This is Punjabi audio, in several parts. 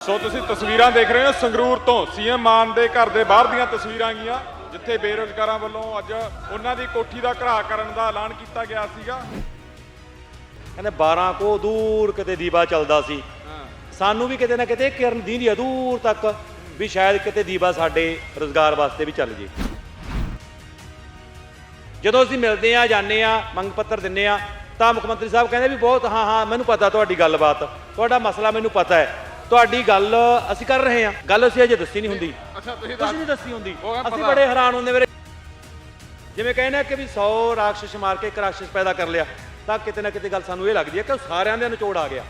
ਸੋ ਤੁਸੀਂ ਤਸਵੀਰਾਂ ਦੇਖ ਰਹੇ ਹੋ ਸੰਗਰੂਰ ਤੋਂ ਸੀਐਮ ਮਾਨ ਦੇ ਘਰ ਦੇ ਬਾਹਰ ਦੀਆਂ ਤਸਵੀਰਾਂ ਗੀਆਂ ਜਿੱਥੇ ਬੇਰੋਜ਼ਗਾਰਾਂ ਵੱਲੋਂ ਅੱਜ ਉਹਨਾਂ ਦੀ ਕੋਠੀ ਦਾ ਘਰਾ ਕਰਨ ਦਾ ਐਲਾਨ ਕੀਤਾ ਗਿਆ ਸੀਗਾ। ਕਹਿੰਦੇ 12 ਕੋ ਦੂਰ ਕਿਤੇ ਦੀਵਾ ਚੱਲਦਾ ਸੀ। ਸਾਨੂੰ ਵੀ ਕਿਤੇ ਨਾ ਕਿਤੇ ਕਿਰਨ ਦੀਂਦੀ ਆ ਦੂਰ ਤੱਕ ਵੀ ਸ਼ਾਇਦ ਕਿਤੇ ਦੀਵਾ ਸਾਡੇ ਰੋਜ਼ਗਾਰ ਵਾਸਤੇ ਵੀ ਚੱਲ ਜੇ। ਜਦੋਂ ਅਸੀਂ ਮਿਲਦੇ ਆ ਜਾਂਦੇ ਆ ਮੰਗ ਪੱਤਰ ਦਿੰਨੇ ਆ ਤਾਂ ਮੁੱਖ ਮੰਤਰੀ ਸਾਹਿਬ ਕਹਿੰਦੇ ਵੀ ਬਹੁਤ ਹਾਂ ਹਾਂ ਮੈਨੂੰ ਪਤਾ ਤੁਹਾਡੀ ਗੱਲਬਾਤ। ਤੁਹਾਡਾ ਮਸਲਾ ਮੈਨੂੰ ਪਤਾ ਹੈ। ਤੁਹਾਡੀ ਗੱਲ ਅਸੀਂ ਕਰ ਰਹੇ ਆ ਗੱਲ ਅਸੀਂ ਅਜੇ ਦੱਸੀ ਨਹੀਂ ਹੁੰਦੀ। ਅੱਛਾ ਤੁਸੀਂ ਕੁਝ ਨਹੀਂ ਦੱਸੀ ਹੁੰਦੀ। ਅਸੀਂ। ਬੜੇ ਹੈਰਾਨ ਹੁੰਦੇ ਵੀਰੇ। ਜਿਵੇਂ ਕਹਿੰਦੇ ਕਿ ਵੀ 100 ਰਾਖਸ਼ ਮਾਰ ਕੇ ਇੱਕ ਰਾਖਸ਼ ਪੈਦਾ ਕਰ ਲਿਆ ਤਾਂ ਕਿਤੇ ਨਾ ਕਿਤੇ ਗੱਲ ਸਾਨੂੰ ਇਹ ਲੱਗਦੀ ਹੈ ਕਿ ਸਾਰਿਆਂ ਦੇ ਨਿਚੋੜ ਆ ਗਿਆ।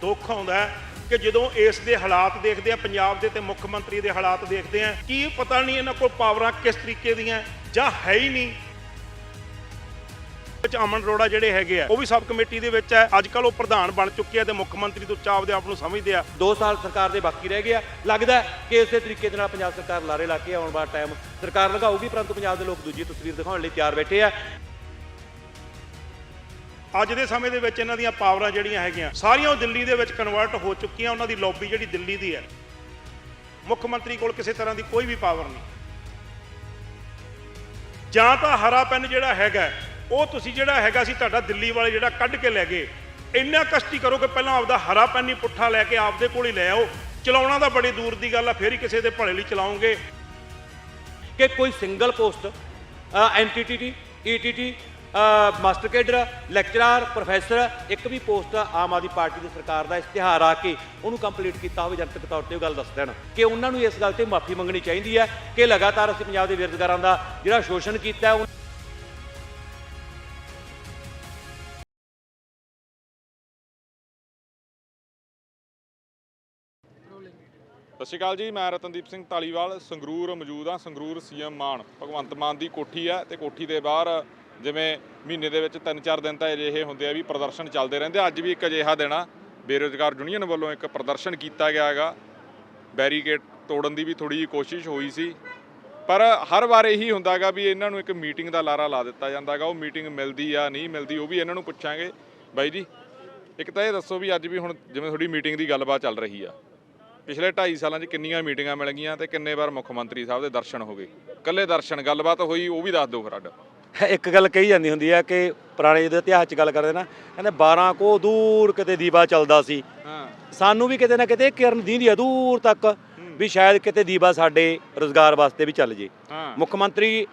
ਦੁੱਖ ਆਉਂਦਾ ਹੈ ਕਿ ਜਦੋਂ ਇਸ ਦੇ ਹਾਲਾਤ ਦੇਖਦੇ ਆ ਪੰਜਾਬ ਦੇ ਤੇ ਮੁੱਖ ਮੰਤਰੀ ਦੇ ਹਾਲਾਤ ਦੇਖਦੇ ਆ ਕੀ ਪਤਾ ਨਹੀਂ ਇਹਨਾਂ ਕੋਲ ਪਾਵਰਾਂ ਕਿਸ ਤਰੀਕੇ ਦੀਆਂ ਜਾਂ ਹੈ ਹੀ ਨਹੀਂ। ਵਿੱਚ ਅਮਨ ਅਰੋੜਾ ਜਿਹੜੇ ਹੈਗੇ ਆ ਉਹ ਵੀ ਸਬ ਕਮੇਟੀ ਦੇ ਵਿੱਚ ਹੈ ਅੱਜ ਕੱਲ ਉਹ ਪ੍ਰਧਾਨ ਬਣ ਚੁੱਕੇ ਆ ਤੇ ਮੁੱਖ ਮੰਤਰੀ ਤੋਂ ਚਾਪ ਦੇ ਆਪ ਨੂੰ ਸਮਝਦੇ ਆ। 2 ਸਾਲ ਸਰਕਾਰ ਦੇ ਬਾਕੀ ਰਹਿ ਗਿਆ ਲੱਗਦਾ ਕਿ ਇਸੇ ਤਰੀਕੇ ਦੇ ਨਾਲ ਪੰਜਾਬ ਸਰਕਾਰ ਲਾਰੇ ਲਾ ਕੇ ਆਉਣ ਵਾਲਾ ਟਾਈਮ ਸਰਕਾਰ ਲਗਾਊਗੀ ਪਰੰਤੂ ਪੰਜਾਬ ਦੇ ਲੋਕ ਦੂਜੀ ਤਸਵੀਰ ਦਿਖਾਉਣ ਲਈ ਤਿਆਰ ਬੈਠੇ ਆ। ਅੱਜ ਦੇ ਸਮੇਂ ਦੇ ਵਿੱਚ ਇਹਨਾਂ ਦੀਆਂ ਪਾਵਰਾਂ ਜਿਹੜੀਆਂ ਹੈਗੀਆਂ ਸਾਰੀਆਂ ਉਹ ਦਿੱਲੀ ਦੇ ਵਿੱਚ ਕਨਵਰਟ ਹੋ ਚੁੱਕੀਆਂ ਉਹਨਾਂ ਦੀ ਲੌਬੀ ਜਿਹੜੀ ਦਿੱਲੀ ਦੀ ਹੈ। ਮੁੱਖ ਮੰਤਰੀ ਕੋਲ ਕਿਸੇ ਤਰ੍ਹਾਂ ਦੀ ਕੋਈ ਵੀ ਪਾਵਰ ਨਹੀਂ। ਜਾਂ ਤਾਂ ਹਰਾ ਪੈਨ ਜਿਹੜਾ ਹੈਗਾ ਉਹ ਤੁਸੀਂ ਜਿਹੜਾ ਹੈਗਾ ਸੀ ਤੁਹਾਡਾ ਦਿੱਲੀ ਵਾਲੇ ਜਿਹੜਾ ਕੱਢ ਕੇ ਲੈ ਗਏ। ਇੰਨਾ ਕਸ਼ਤੀ ਕਰੋ ਕਿ ਪਹਿਲਾਂ ਆਪਦਾ ਹਰਾ ਪੈਨੀ ਪੁੱਠਾ ਲੈ ਕੇ ਆਪਦੇ ਕੋਲ ਹੀ ਲੈ ਆਓ। ਚਲਾਉਣਾ ਤਾਂ ਬੜੀ ਦੂਰ ਦੀ ਗੱਲ ਆ, ਫੇਰ ਹੀ ਕਿਸੇ ਦੇ ਭਲੇ ਲਈ ਚਲਾਉਂਗੇ ਕਿ ਕੋਈ single post NTT ETT master cadre lecturer professor ਇੱਕ ਵੀ ਪੋਸਟ ਆਮ ਆਦਮੀ ਪਾਰਟੀ ਦੀ ਸਰਕਾਰ ਦਾ ਇਸ਼ਤਿਹਾਰ ਆ ਕੇ ਉਹਨੂੰ ਕੰਪਲੀਟ ਕੀਤਾ ਹੋਵੇ ਜਨਤਕ ਤੌਰ ਤੇ ਉਹ ਗੱਲ ਦੱਸ ਦੇਣ। ਕਿ ਉਹਨਾਂ ਨੂੰ ਇਸ ਗੱਲ ਤੇ ਮਾਫੀ ਮੰਗਣੀ ਚਾਹੀਦੀ ਹੈ ਕਿ ਲਗਾਤਾਰ ਅਸੀਂ ਪੰਜਾਬ ਦੇ ਬੇਰੁਜ਼ਗਾਰਾਂ ਦਾ ਜਿਹੜਾ ਸ਼ੋਸ਼ਣ ਕੀਤਾ ਉਹ ਸ਼੍ਰੀ ਅਕਾਲ ਜੀ, ਮੈਂ ਰਤਨਦੀਪ ਸਿੰਘ ਢਾਲੀਵਾਲ ਸੰਗਰੂਰ ਮੌਜੂਦ ਹਾਂ, ਸੰਗਰੂਰ ਸੀਐਮ ਮਾਨ। ਭਗਵੰਤ ਮਾਨ ਦੀ ਕੋਠੀ ਆ ਤੇ ਕੋਠੀ ਦੇ ਬਾਹਰ ਜਿਵੇਂ ਮਹੀਨੇ ਦੇ ਵਿੱਚ 3-4 ਦਿਨ ਤਾਂ ਅਜਿਹੇ ਹੁੰਦੇ ਆ ਵੀ ਪ੍ਰਦਰਸ਼ਨ ਚੱਲਦੇ ਰਹਿੰਦੇ ਅੱਜ ਵੀ ਇੱਕ ਅਜਿਹਾ ਦਿਨ ਆ, ਬੇਰੋਜ਼ਗਾਰ ਯੂਨੀਅਨ ਵੱਲੋਂ ਇੱਕ ਪ੍ਰਦਰਸ਼ਨ ਕੀਤਾ ਗਿਆ ਹੈਗਾ। ਬੈਰੀਕੇਡ ਤੋੜਨ ਦੀ ਵੀ ਥੋੜੀ ਜਿਹੀ ਕੋਸ਼ਿਸ਼ ਹੋਈ ਸੀ, ਪਰ ਹਰ ਵਾਰ ਇਹੀ ਹੁੰਦਾਗਾ ਵੀ ਇਹਨਾਂ ਨੂੰ ਇੱਕ ਮੀਟਿੰਗ ਦਾ ਲਾਰਾ ਲਾ ਦਿੱਤਾ ਜਾਂਦਾਗਾ ਉਹ ਮੀਟਿੰਗ ਮਿਲਦੀ ਆ, ਨਹੀਂ ਮਿਲਦੀ, ਉਹ ਵੀ ਇਹਨਾਂ ਨੂੰ ਪੁੱਛਾਂਗੇ। ਬਾਈ ਜੀ, ਇੱਕ ਤਾਂ ਇਹ ਦੱਸੋ ਵੀ ਅੱਜ ਵੀ ਹੁਣ ਜਿਵੇਂ ਤੁਹਾਡੀ ਮੀਟਿੰਗ ਦੀ ਗੱਲਬਾਤ ਚੱਲ ਰਹੀ ਆ। ਪਿਛਲੇ 2.5 ਸਾਲਾਂ 'ਚ ਕਿੰਨੀਆਂ ਮੀਟਿੰਗਾਂ ਮਿਲ ਗਈਆਂ ਤੇ ਕਿੰਨੇ ਵਾਰ ਮੁੱਖ ਮੰਤਰੀ ਸਾਹਿਬ ਦੇ ਦਰਸ਼ਨ ਹੋ ਗਏ? ਕੱਲੇ ਦਰਸ਼ਨ ਗੱਲਬਾਤ ਹੋਈ ਉਹ ਵੀ ਦੱਸ ਦਿਓ ਫਿਰ ਅੱਡ। ਇੱਕ ਗੱਲ ਕਹੀ ਜਾਂਦੀ ਹੁੰਦੀ ਹੈ ਕਿ ਪੁਰਾਣੇ ਜਿਹਦੇ ਇਤਿਹਾਸ 'ਚ ਗੱਲ ਕਰਦੇ ਨਾ ਕਹਿੰਦੇ 12 ਕੋ ਦੂਰ ਕਿਤੇ ਦੀਵਾ ਚੱਲਦਾ ਸੀ। ਹਾਂ। ਸਾਨੂੰ ਵੀ ਕਿਤੇ ਨਾ ਕਿਤੇ ਕਿਰਨ ਦੀਂਦੀ ਆ ਦੂਰ ਤੱਕ ਵੀ ਸ਼ਾਇਦ ਕਿਤੇ ਦੀਵਾ ਸਾਡੇ ਰੋਜ਼ਗਾਰ ਵਾਸਤੇ ਵੀ ਚੱਲ ਜੇ। ਹਾਂ। ਮੁੱਖ ਮੰਤਰੀ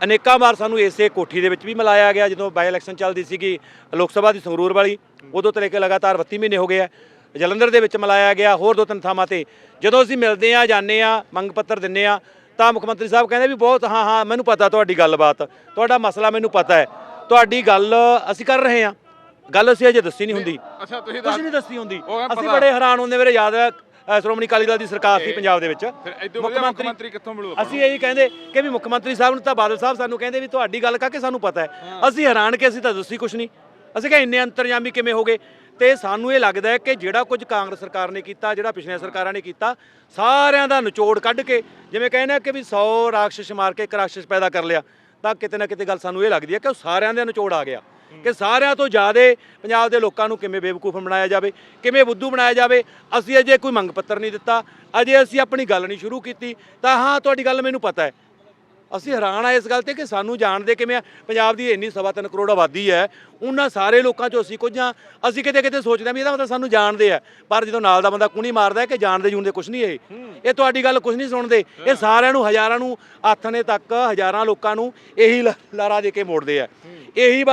ਅਨੇਕਾਂ ਵਾਰ ਸਾਨੂੰ ਇਸੇ ਕੋਠੀ ਦੇ ਵਿੱਚ ਵੀ ਮਿਲਾਇਆ ਗਿਆ ਜਦੋਂ ਬਾਈ ਇਲੈਕਸ਼ਨ ਚੱਲਦੀ ਸੀਗੀ ਲੋਕ ਸਭਾ ਦੀ ਸੰਗਰੂਰ ਵਾਲੀ ਉਦੋਂ ਤੋਂ ਲੈ ਕੇ ਲਗਾਤਾਰ 32 ਮਹੀਨੇ ਹੋ ਗਏ ਆ। ਜਲੰਧਰ ਦੇ ਵਿੱਚ ਮਿਲਾਇਆ ਗਿਆ ਹੋਰ ਦੋ ਤਿੰਨ ਥਾਵਾਂ ਤੇ। ਜਦੋਂ ਅਸੀਂ ਮਿਲਦੇ ਆ ਜਾਂਦੇ ਆ ਮੰਗ ਪੱਤਰ ਦਿੰਨੇ ਆ ਤਾਂ ਮੁੱਖ ਮੰਤਰੀ ਸਾਹਿਬ ਕਹਿੰਦੇ ਵੀ ਬਹੁਤ ਹਾਂ ਹਾਂ ਮੈਨੂੰ ਪਤਾ ਤੁਹਾਡੀ ਗੱਲਬਾਤ। ਤੁਹਾਡਾ ਮਸਲਾ ਮੈਨੂੰ ਪਤਾ ਹੈ। ਤੁਹਾਡੀ ਗੱਲ ਅਸੀਂ ਕਰ ਰਹੇ ਆ ਗੱਲ ਅਸੀਂ ਅਜੇ ਦੱਸੀ ਨਹੀਂ ਹੁੰਦੀ। ਅੱਛਾ ਤੁਸੀਂ ਕੁਝ ਨਹੀਂ ਦੱਸੀ ਹੁੰਦੀ। ਅਸੀਂ। ਬੜੇ ਹੈਰਾਨ ਹੁੰਦੇ ਮੇਰੇ ਯਾਦ ਹੈ ਸ਼੍ਰੋਮਣੀ ਅਕਾਲੀ ਦਲ ਦੀ ਸਰਕਾਰ ਸੀ ਪੰਜਾਬ ਦੇ ਵਿੱਚ। ਮੁੱਖ ਮੰਤਰੀ ਕਿੱਥੋਂ ਮਿਲੂ ਅਸੀਂ ਇਹੀ ਕਹਿੰਦੇ ਕਿ ਵੀ ਮੁੱਖ ਮੰਤਰੀ ਸਾਹਿਬ ਨੂੰ ਤਾਂ ਬਾਦਲ ਸਾਹਿਬ ਸਾਨੂੰ ਕਹਿੰਦੇ ਵੀ ਤੁਹਾਡੀ ਗੱਲ ਕਾਕੇ ਸਾਨੂੰ ਪਤਾ ਹੈ। ਅਸੀਂ ਹੈਰਾਨ ਕਿ ਅਸੀਂ ਤਾਂ ਦੱਸੀ ਕੁਛ ਨਹੀਂ। ਅਸੀਂ ਕਿਹਾ ਇੰਨੇ ਅੰਤਰਜਾਮੀ ਕਿਵੇਂ ਹੋ ਗਏ? ਤੇ ਸਾਨੂੰ ਇਹ ਲੱਗਦਾ ਹੈ ਕਿ ਜਿਹੜਾ ਕੁਝ ਕਾਂਗਰਸ ਸਰਕਾਰ ਨੇ ਕੀਤਾ, ਜਿਹੜਾ ਪਿਛਲੀਆਂ ਸਰਕਾਰਾਂ ਨੇ ਕੀਤਾ, ਸਾਰਿਆਂ ਦਾ ਨਿਚੋੜ ਕੱਢ ਕੇ ਜਿਵੇਂ ਕਹਿੰਦੇ ਆ ਕਿ ਵੀ 100 ਰਾਖਸ਼ ਮਾਰ ਕੇ ਇੱਕ ਰਾਖਸ਼ ਪੈਦਾ ਕਰ ਲਿਆ, ਤਾਂ ਕਿਤੇ ਨਾ ਕਿਤੇ ਗੱਲ ਸਾਨੂੰ ਇਹ ਲੱਗਦੀ ਹੈ ਕਿ ਉਹ ਸਾਰਿਆਂ ਦਾ ਨਿਚੋੜ ਆ ਗਿਆ। ਕਿ ਸਾਰਿਆਂ ਤੋਂ ਜ਼ਿਆਦਾ ਪੰਜਾਬ ਦੇ ਲੋਕਾਂ ਨੂੰ ਕਿਵੇਂ ਬੇਵਕੂਫ ਬਣਾਇਆ ਜਾਵੇ, ਕਿਵੇਂ ਬੁੱਧੂ ਬਣਾਇਆ ਜਾਵੇ, ਅਸੀਂ ਅਜੇ ਕੋਈ ਮੰਗ ਪੱਤਰ ਨਹੀਂ ਦਿੱਤਾ, ਅਜੇ ਅਸੀਂ ਆਪਣੀ ਗੱਲ ਨਹੀਂ ਸ਼ੁਰੂ ਕੀਤੀ, ਤਾਂ ਹਾਂ, ਤੁਹਾਡੀ ਗੱਲ ਮੈਨੂੰ ਪਤਾ ਹੈ। ਅਸੀਂ ਹੈਰਾਨ ਆ ਇਸ ਗੱਲ ਤੇ ਕਿ ਸਾਨੂੰ ਜਾਣਦੇ ਕਿਵੇਂ ਆ। ਪੰਜਾਬ ਦੀ ਇੰਨੀ ਸਵਾ ਤਿੰਨ ਕਰੋੜ ਆਬਾਦੀ ਹੈ ਉਹਨਾਂ ਸਾਰੇ ਲੋਕਾਂ ਚੋਂ ਅਸੀਂ ਕੁਝ ਹਾਂ। ਅਸੀਂ ਕਿਤੇ ਕਿਤੇ ਸੋਚਦੇ ਹਾਂ ਵੀ ਇਹਦਾ ਮਤਲਬ ਸਾਨੂੰ ਜਾਣਦੇ ਆ। ਪਰ ਜਦੋਂ ਨਾਲ ਦਾ ਬੰਦਾ ਕੁਣੀ ਮਾਰਦਾ ਹੈ ਕਿ ਜਾਣਦੇ ਜੂਣਦੇ ਕੁਝ ਨਹੀਂ ਇਹ। ਇਹ ਤੁਹਾਡੀ ਗੱਲ ਕੁਝ ਨਹੀਂ ਸੁਣਦੇ। ਇਹ ਸਾਰਿਆਂ ਨੂੰ ਹਜ਼ਾਰਾਂ ਨੂੰ ਆਥਣੇ ਤੱਕ ਹਜ਼ਾਰਾਂ ਲੋਕਾਂ ਨੂੰ ਇਹੀ ਲਾਰਾ ਦੇ ਕੇ ਮੋੜਦੇ ਆ। ਇਹੀ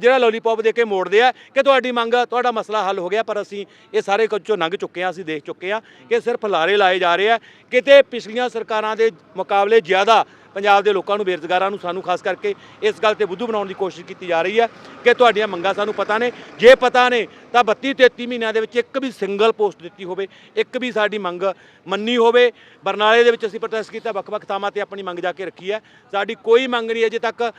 ਜਿਹੜਾ ਲੋਲੀਪੌਪ ਦੇ ਕੇ ਮੋੜਦੇ ਆ ਕਿ ਤੁਹਾਡੀ ਮੰਗ ਤੁਹਾਡਾ ਮਸਲਾ ਹੱਲ ਹੋ ਗਿਆ। ਪਰ ਅਸੀਂ ਇਹ ਸਾਰੇ ਕੁਝ ਚੋਂ ਲੰਘ ਚੁੱਕੇ ਆ ਅਸੀਂ ਦੇਖ ਚੁੱਕੇ ਆ ਕਿ ਸਿਰਫ ਲਾਰੇ ਲਾਏ ਜਾ ਰਹੇ ਆ। ਕਿਤੇ ਪਿਛਲੀਆਂ ਸਰਕਾਰਾਂ ਦੇ ਮੁਕਾਬਲੇ ਜ਼ਿਆਦਾ ਪੰਜਾਬ ਦੇ ਲੋਕਾਂ ਨੂੰ, ਬੇਰੁਜ਼ਗਾਰਾਂ ਨੂੰ, ਸਾਨੂੰ ਖਾਸ ਕਰਕੇ ਇਸ ਗੱਲ ਤੇ ਬੁੱਧੂ ਬਣਾਉਣ ਦੀ ਕੋਸ਼ਿਸ਼ ਕੀਤੀ ਜਾ ਰਹੀ ਹੈ ਕਿ ਤੁਹਾਡੀਆਂ ਮੰਗਾਂ ਸਾਨੂੰ ਪਤਾ ਨੇ। ਜੇ ਪਤਾ ਨੇ, ਤਾਂ 32 33 ਮਹੀਨਿਆਂ ਦੇ ਵਿੱਚ ਇੱਕ ਵੀ ਸਿੰਗਲ ਪੋਸਟ ਦਿੱਤੀ ਹੋਵੇ, ਇੱਕ ਵੀ ਸਾਡੀ ਮੰਗ ਮੰਨੀ ਹੋਵੇ। ਬਰਨਾਲੇ ਦੇ ਵਿੱਚ ਅਸੀਂ ਪ੍ਰੋਟੈਸਟ ਕੀਤਾ, ਵੱਖ-ਵੱਖ ਥਾਵਾਂ ਤੇ ਆਪਣੀ ਮੰਗ ਜਾ ਕੇ ਰੱਖੀ ਹੈ। ਸਾਡੀ ਕੋਈ ਮੰਗ ਨਹੀਂ ਅਜੇ ਤੱਕ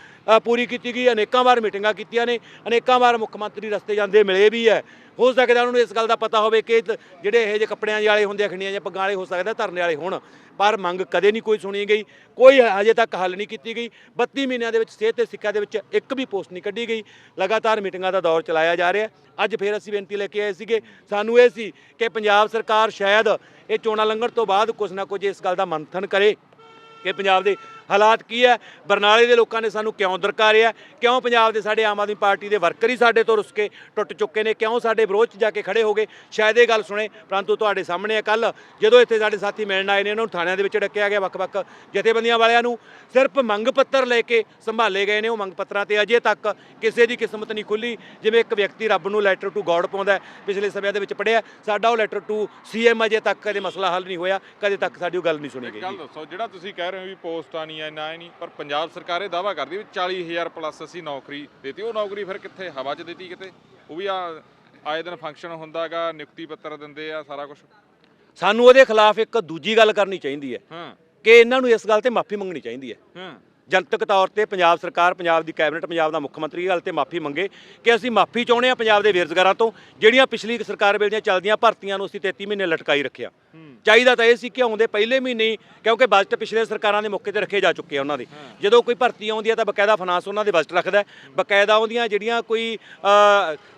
ਪੂਰੀ ਕੀਤੀ ਗਈ। ਅਨੇਕਾਂ ਵਾਰ ਮੀਟਿੰਗਾਂ ਕੀਤੀਆਂ ਨੇ, ਅਨੇਕਾਂ ਵਾਰ ਮੁੱਖ ਮੰਤਰੀ ਰਸਤੇ ਜਾਂਦੇ ਮਿਲੇ ਵੀ ਹੈ। ਹੋ ਸਕਦਾ ਉਹਨਾਂ ਨੂੰ ਇਸ ਗੱਲ ਦਾ ਪਤਾ ਹੋਵੇ ਕਿ ਜਿਹੜੇ ਇਹੋ ਜਿਹੇ ਕੱਪੜਿਆਂ ਵਾਲੇ ਹੁੰਦੇ ਆ, ਖੰਡੀਆਂ ਜਾਂ ਪੱਗਾਂ ਵਾਲੇ, ਹੋ ਸਕਦਾ ਧਰਨੇ ਵਾਲੇ ਹੋਣ। ਪਰ ਮੰਗ ਕਦੇ ਨਹੀਂ ਕੋਈ ਸੁਣੀ ਗਈ। ਕੋਈ ਅਜੇ ਤੱਕ ਹੱਲ ਨਹੀਂ ਕੀਤੀ ਗਈ। 32 ਮਹੀਨਿਆਂ ਦੇ ਵਿੱਚ ਸਿਹਤ ਤੇ ਸਿੱਖਿਆ ਦੇ ਵਿੱਚ ਇੱਕ ਵੀ ਪੋਸਟ ਨਹੀਂ ਕੱਢੀ ਗਈ। ਲਗਾਤਾਰ ਮੀਟਿੰਗਾਂ ਦਾ ਦੌਰ ਚਲਾਇਆ ਜਾ ਰਿਹਾ ਅੱਜ ਫਿਰ ਅਸੀਂ ਬੇਨਤੀ ਲੈ ਕੇ ਆਏ ਸੀਗੇ। ਸਾਨੂੰ ਇਹ ਸੀ ਕਿ ਪੰਜਾਬ ਸਰਕਾਰ ਸ਼ਾਇਦ ਇਹ ਚੋਣਾਂ ਲੰਘਣ ਤੋਂ ਬਾਅਦ ਕੁਝ ਨਾ ਕੁਝ ਇਸ ਗੱਲ ਦਾ ਮੰਥਨ ਕਰੇ ਕਿ ਪੰਜਾਬ ਦੇ ਹਾਲਾਤ ਕੀ ਹੈ? ਬਰਨਾਲੇ ਦੇ ਲੋਕਾਂ ਨੇ ਸਾਨੂੰ ਕਿਉਂ ਦਰਕਾਰਿਆ? ਕਿਉਂ ਪੰਜਾਬ ਦੇ ਸਾਡੇ ਆਮ ਆਦਮੀ ਪਾਰਟੀ ਦੇ ਵਰਕਰ ਹੀ ਸਾਡੇ ਤੋਂ ਰੁੱਸ ਕੇ ਟੁੱਟ ਚੁੱਕੇ ਨੇ? ਕਿਉਂ ਸਾਡੇ ਵਿਰੋਧ 'ਚ ਜਾ ਕੇ ਖੜੇ ਹੋ ਗਏ? ਸ਼ਾਇਦ ਇਹ ਗੱਲ ਸੁਣੇ ਪਰੰਤੂ ਤੁਹਾਡੇ ਸਾਹਮਣੇ ਹੈ ਕੱਲ ਜਦੋਂ ਇੱਥੇ ਸਾਡੇ ਸਾਥੀ ਮਿਲਣ ਆਏ ਨੇ ਉਹਨਾਂ ਨੂੰ ਥਾਣਿਆਂ ਦੇ ਵਿੱਚ ਡੱਕਿਆ ਗਿਆ ਵੱਖ-ਵੱਖ ਜਥੇਬੰਦੀਆਂ ਵਾਲਿਆਂ ਨੂੰ। ਸਿਰਫ ਮੰਗ ਪੱਤਰ ਲੈ ਕੇ ਸੰਭਾਲੇ ਗਏ ਨੇ ਉਹ ਮੰਗ ਪੱਤਰਾਂ ਤੇ। ਅਜੇ ਤੱਕ ਕਿਸੇ ਦੀ ਕਿਸਮਤ ਨਹੀਂ ਖੁੱਲੀ ਜਿਵੇਂ ਇੱਕ ਵਿਅਕਤੀ ਰੱਬ ਨੂੰ ਲੈਟਰ ਟੂ ਗੋਡ ਪਾਉਂਦਾ ਪਿਛਲੇ ਸਮਿਆਂ ਦੇ ਵਿੱਚ ਪੜਿਆ ਸਾਡਾ ਉਹ ਲੈਟਰ ਟੂ ਸੀਐਮ ਅਜੇ ਤੱਕ ਕਦੇ ਮਸਲਾ ਹੱਲ ਨਹੀਂ ਹੋਇਆ ਕਦੇ ਤੱਕ ਸਾਡੀ ਉਹ ਗੱਲ ਨਹੀਂ ਸੁਣੀ ਗਈ। ਗੱਲ ਦੱਸੋ ਜਿਹੜਾ ਤੁਸੀਂ ਕਹਿ ਰਹੇ ਹੋ ਵੀ ਪੋਸਟਾਂ ਨਹੀਂ ਐ ਨਾ ਇਹ ਨਹੀਂ ਪਰ ਪੰਜਾਬ ਸਰਕਾਰ ਇਹ ਦਾਵਾ ਕਰਦੀ ਵੀ 40000 ਪਲੱਸ ਅਸੀਂ ਨੌਕਰੀ ਦਿੱਤੀ ਉਹ ਨੌਕਰੀ ਫਿਰ ਕਿੱਥੇ ਹਵਾ 'ਚ ਦਿੱਤੀ ਕਿਤੇ? ਉਹ ਵੀ ਆ ਆਏ ਦਿਨ ਫੰਕਸ਼ਨ ਹੁੰਦਾਗਾ ਨਿਯੁਕਤੀ ਪੱਤਰ ਦਿੰਦੇ ਆ ਸਾਰਾ ਕੁਝ ਸਾਨੂੰ ਉਹਦੇ ਖਿਲਾਫ ਇੱਕ ਦੂਜੀ ਗੱਲ ਕਰਨੀ ਚਾਹੀਦੀ ਹੈ। ਹਾਂ। ਕਿ ਇਹਨਾਂ ਨੂੰ ਇਸ ਗੱਲ ਤੇ ਮਾਫੀ ਮੰਗਣੀ ਚਾਹੀਦੀ ਹੈ। ਹਾਂ। ਜਨਤਕ ਤੌਰ ਤੇ ਪੰਜਾਬ ਸਰਕਾਰ ਪੰਜਾਬ ਦੀ ਕੈਬਨਿਟ ਪੰਜਾਬ ਦਾ ਮੁੱਖ ਮੰਤਰੀ ਗੱਲ ਤੇ ਮਾਫੀ ਮੰਗੇ ਕਿ ਅਸੀਂ ਮਾਫੀ ਚਾਹੁੰਦੇ ਹਾਂ ਪੰਜਾਬ ਦੇ ਬੇਰੁਜ਼ਗਾਰਾਂ ਤੋਂ ਜਿਹੜੀਆਂ ਪਿਛਲੀ ਸਰਕਾਰ ਵੇਲੇ ਦੀਆਂ ਚੱਲਦੀਆਂ ਭਰਤੀਆਂ ਨੂੰ ਅਸੀਂ 33 ਮਹੀਨੇ ਲਟਕਾਈ ਰੱਖਿਆ। ਚਾਹੀਦਾ ਤਾਂ ਇਹ ਸੀ ਕਿ ਆਉਂਦੇ ਪਹਿਲੇ ਮਹੀਨੇ ਕਿਉਂਕਿ ਬਜਟ ਪਿਛਲੇ ਸਰਕਾਰਾਂ ਦੇ ਮੌਕੇ ਤੇ ਰੱਖੇ ਜਾ ਚੁੱਕੇ ਆ ਉਹਨਾਂ ਦੇ। ਜਦੋਂ ਕੋਈ ਭਰਤੀ ਆਉਂਦੀ ਹੈ ਤਾਂ ਬਕਾਇਦਾ ਫਾਈਨਾਂਸ ਉਹਨਾਂ ਦੇ ਬਜਟ ਰੱਖਦਾ। ਬਕਾਇਦਾ ਆਉਂਦੀਆਂ ਜਿਹੜੀਆਂ ਕੋਈ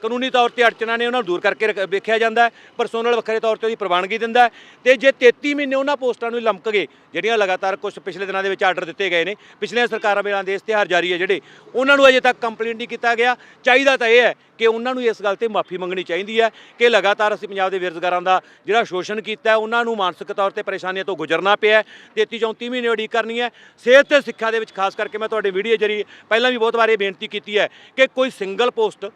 ਕਾਨੂੰਨੀ ਤੌਰ ਤੇ ਅੜਚਨਾਂ ਨੇ ਉਹਨਾਂ ਨੂੰ ਦੂਰ ਕਰਕੇ ਵੇਖਿਆ ਜਾਂਦਾ ਪਰਸੋਨਲ ਵੱਖਰੇ ਤੌਰ ਤੇ ਉਹਦੀ ਪ੍ਰਵਾਨਗੀ ਦਿੰਦਾ ਤੇ ਜੇ 33 ਮਹੀਨੇ ਉਹਨਾਂ ਪੋਸਟਾਂ ਨੂੰ ਲਮਕ ਗਏ ਜਿਹੜੀਆਂ ਲਗਾਤਾਰ ਕੁਝ ਪਿਛਲੇ ਦਿਨਾਂ ਦੇ ਵਿੱਚ ਆਰਡਰ ਦਿੱਤੇ ਗਏ ਨੇ ਪਿਛਲੀਆਂ ਸਰਕਾਰਾਂ ਵੇਲਾਂ ਦੇ ਇਸ਼ਤਿਹਾਰ ਜਾਰੀ ਹੈ ਜਿਹੜੇ ਉਹਨਾਂ ਨੂੰ ਅਜੇ ਤੱਕ ਕੰਪਲੀਟ ਨਹੀਂ ਕੀਤਾ ਗਿਆ। ਚਾਹੀਦਾ ਤਾਂ ਇਹ ਹੈ ਕਿ ਉਹਨਾਂ ਨੂੰ ਇਸ ਗੱਲ ਤੇ ਮਾਫੀ ਮੰਗਣੀ ਚਾਹੀਦੀ ਹੈ ਕਿ ਲਗਾਤਾਰ ਅਸੀਂ ਪੰਜਾਬ ਦੇ ਬੇਰੁਜ਼ਗਾਰਾਂ ਦਾ ਜਿਹੜਾ ਸ਼ੋਸ਼ਣ ਕੀਤਾ ਉਹਨਾਂ ਨੂੰ ਮਾਨਸਿਕ ਤੌਰ ਤੇ ਪਰੇਸ਼ਾਨੀਆਂ ਤੋਂ ਗੁਜ਼ਰਨਾ ਪਿਆ ਹੈ। 33 34 ਮਹੀਨੇ ਉਡੀਕ ਕਰਨੀ ਹੈ। ਸਿਹਤ ਤੇ ਸਿੱਖਿਆ ਦੇ ਵਿੱਚ ਖਾਸ ਕਰਕੇ ਮੈਂ ਤੁਹਾਡੇ ਵੀਡੀਓ ਜ਼ਰੀਏ ਪਹਿਲਾਂ ਵੀ ਬਹੁਤ ਵਾਰ ਇਹ ਬੇਨਤੀ ਕੀਤੀ ਹੈ ਕਿ ਕੋਈ single post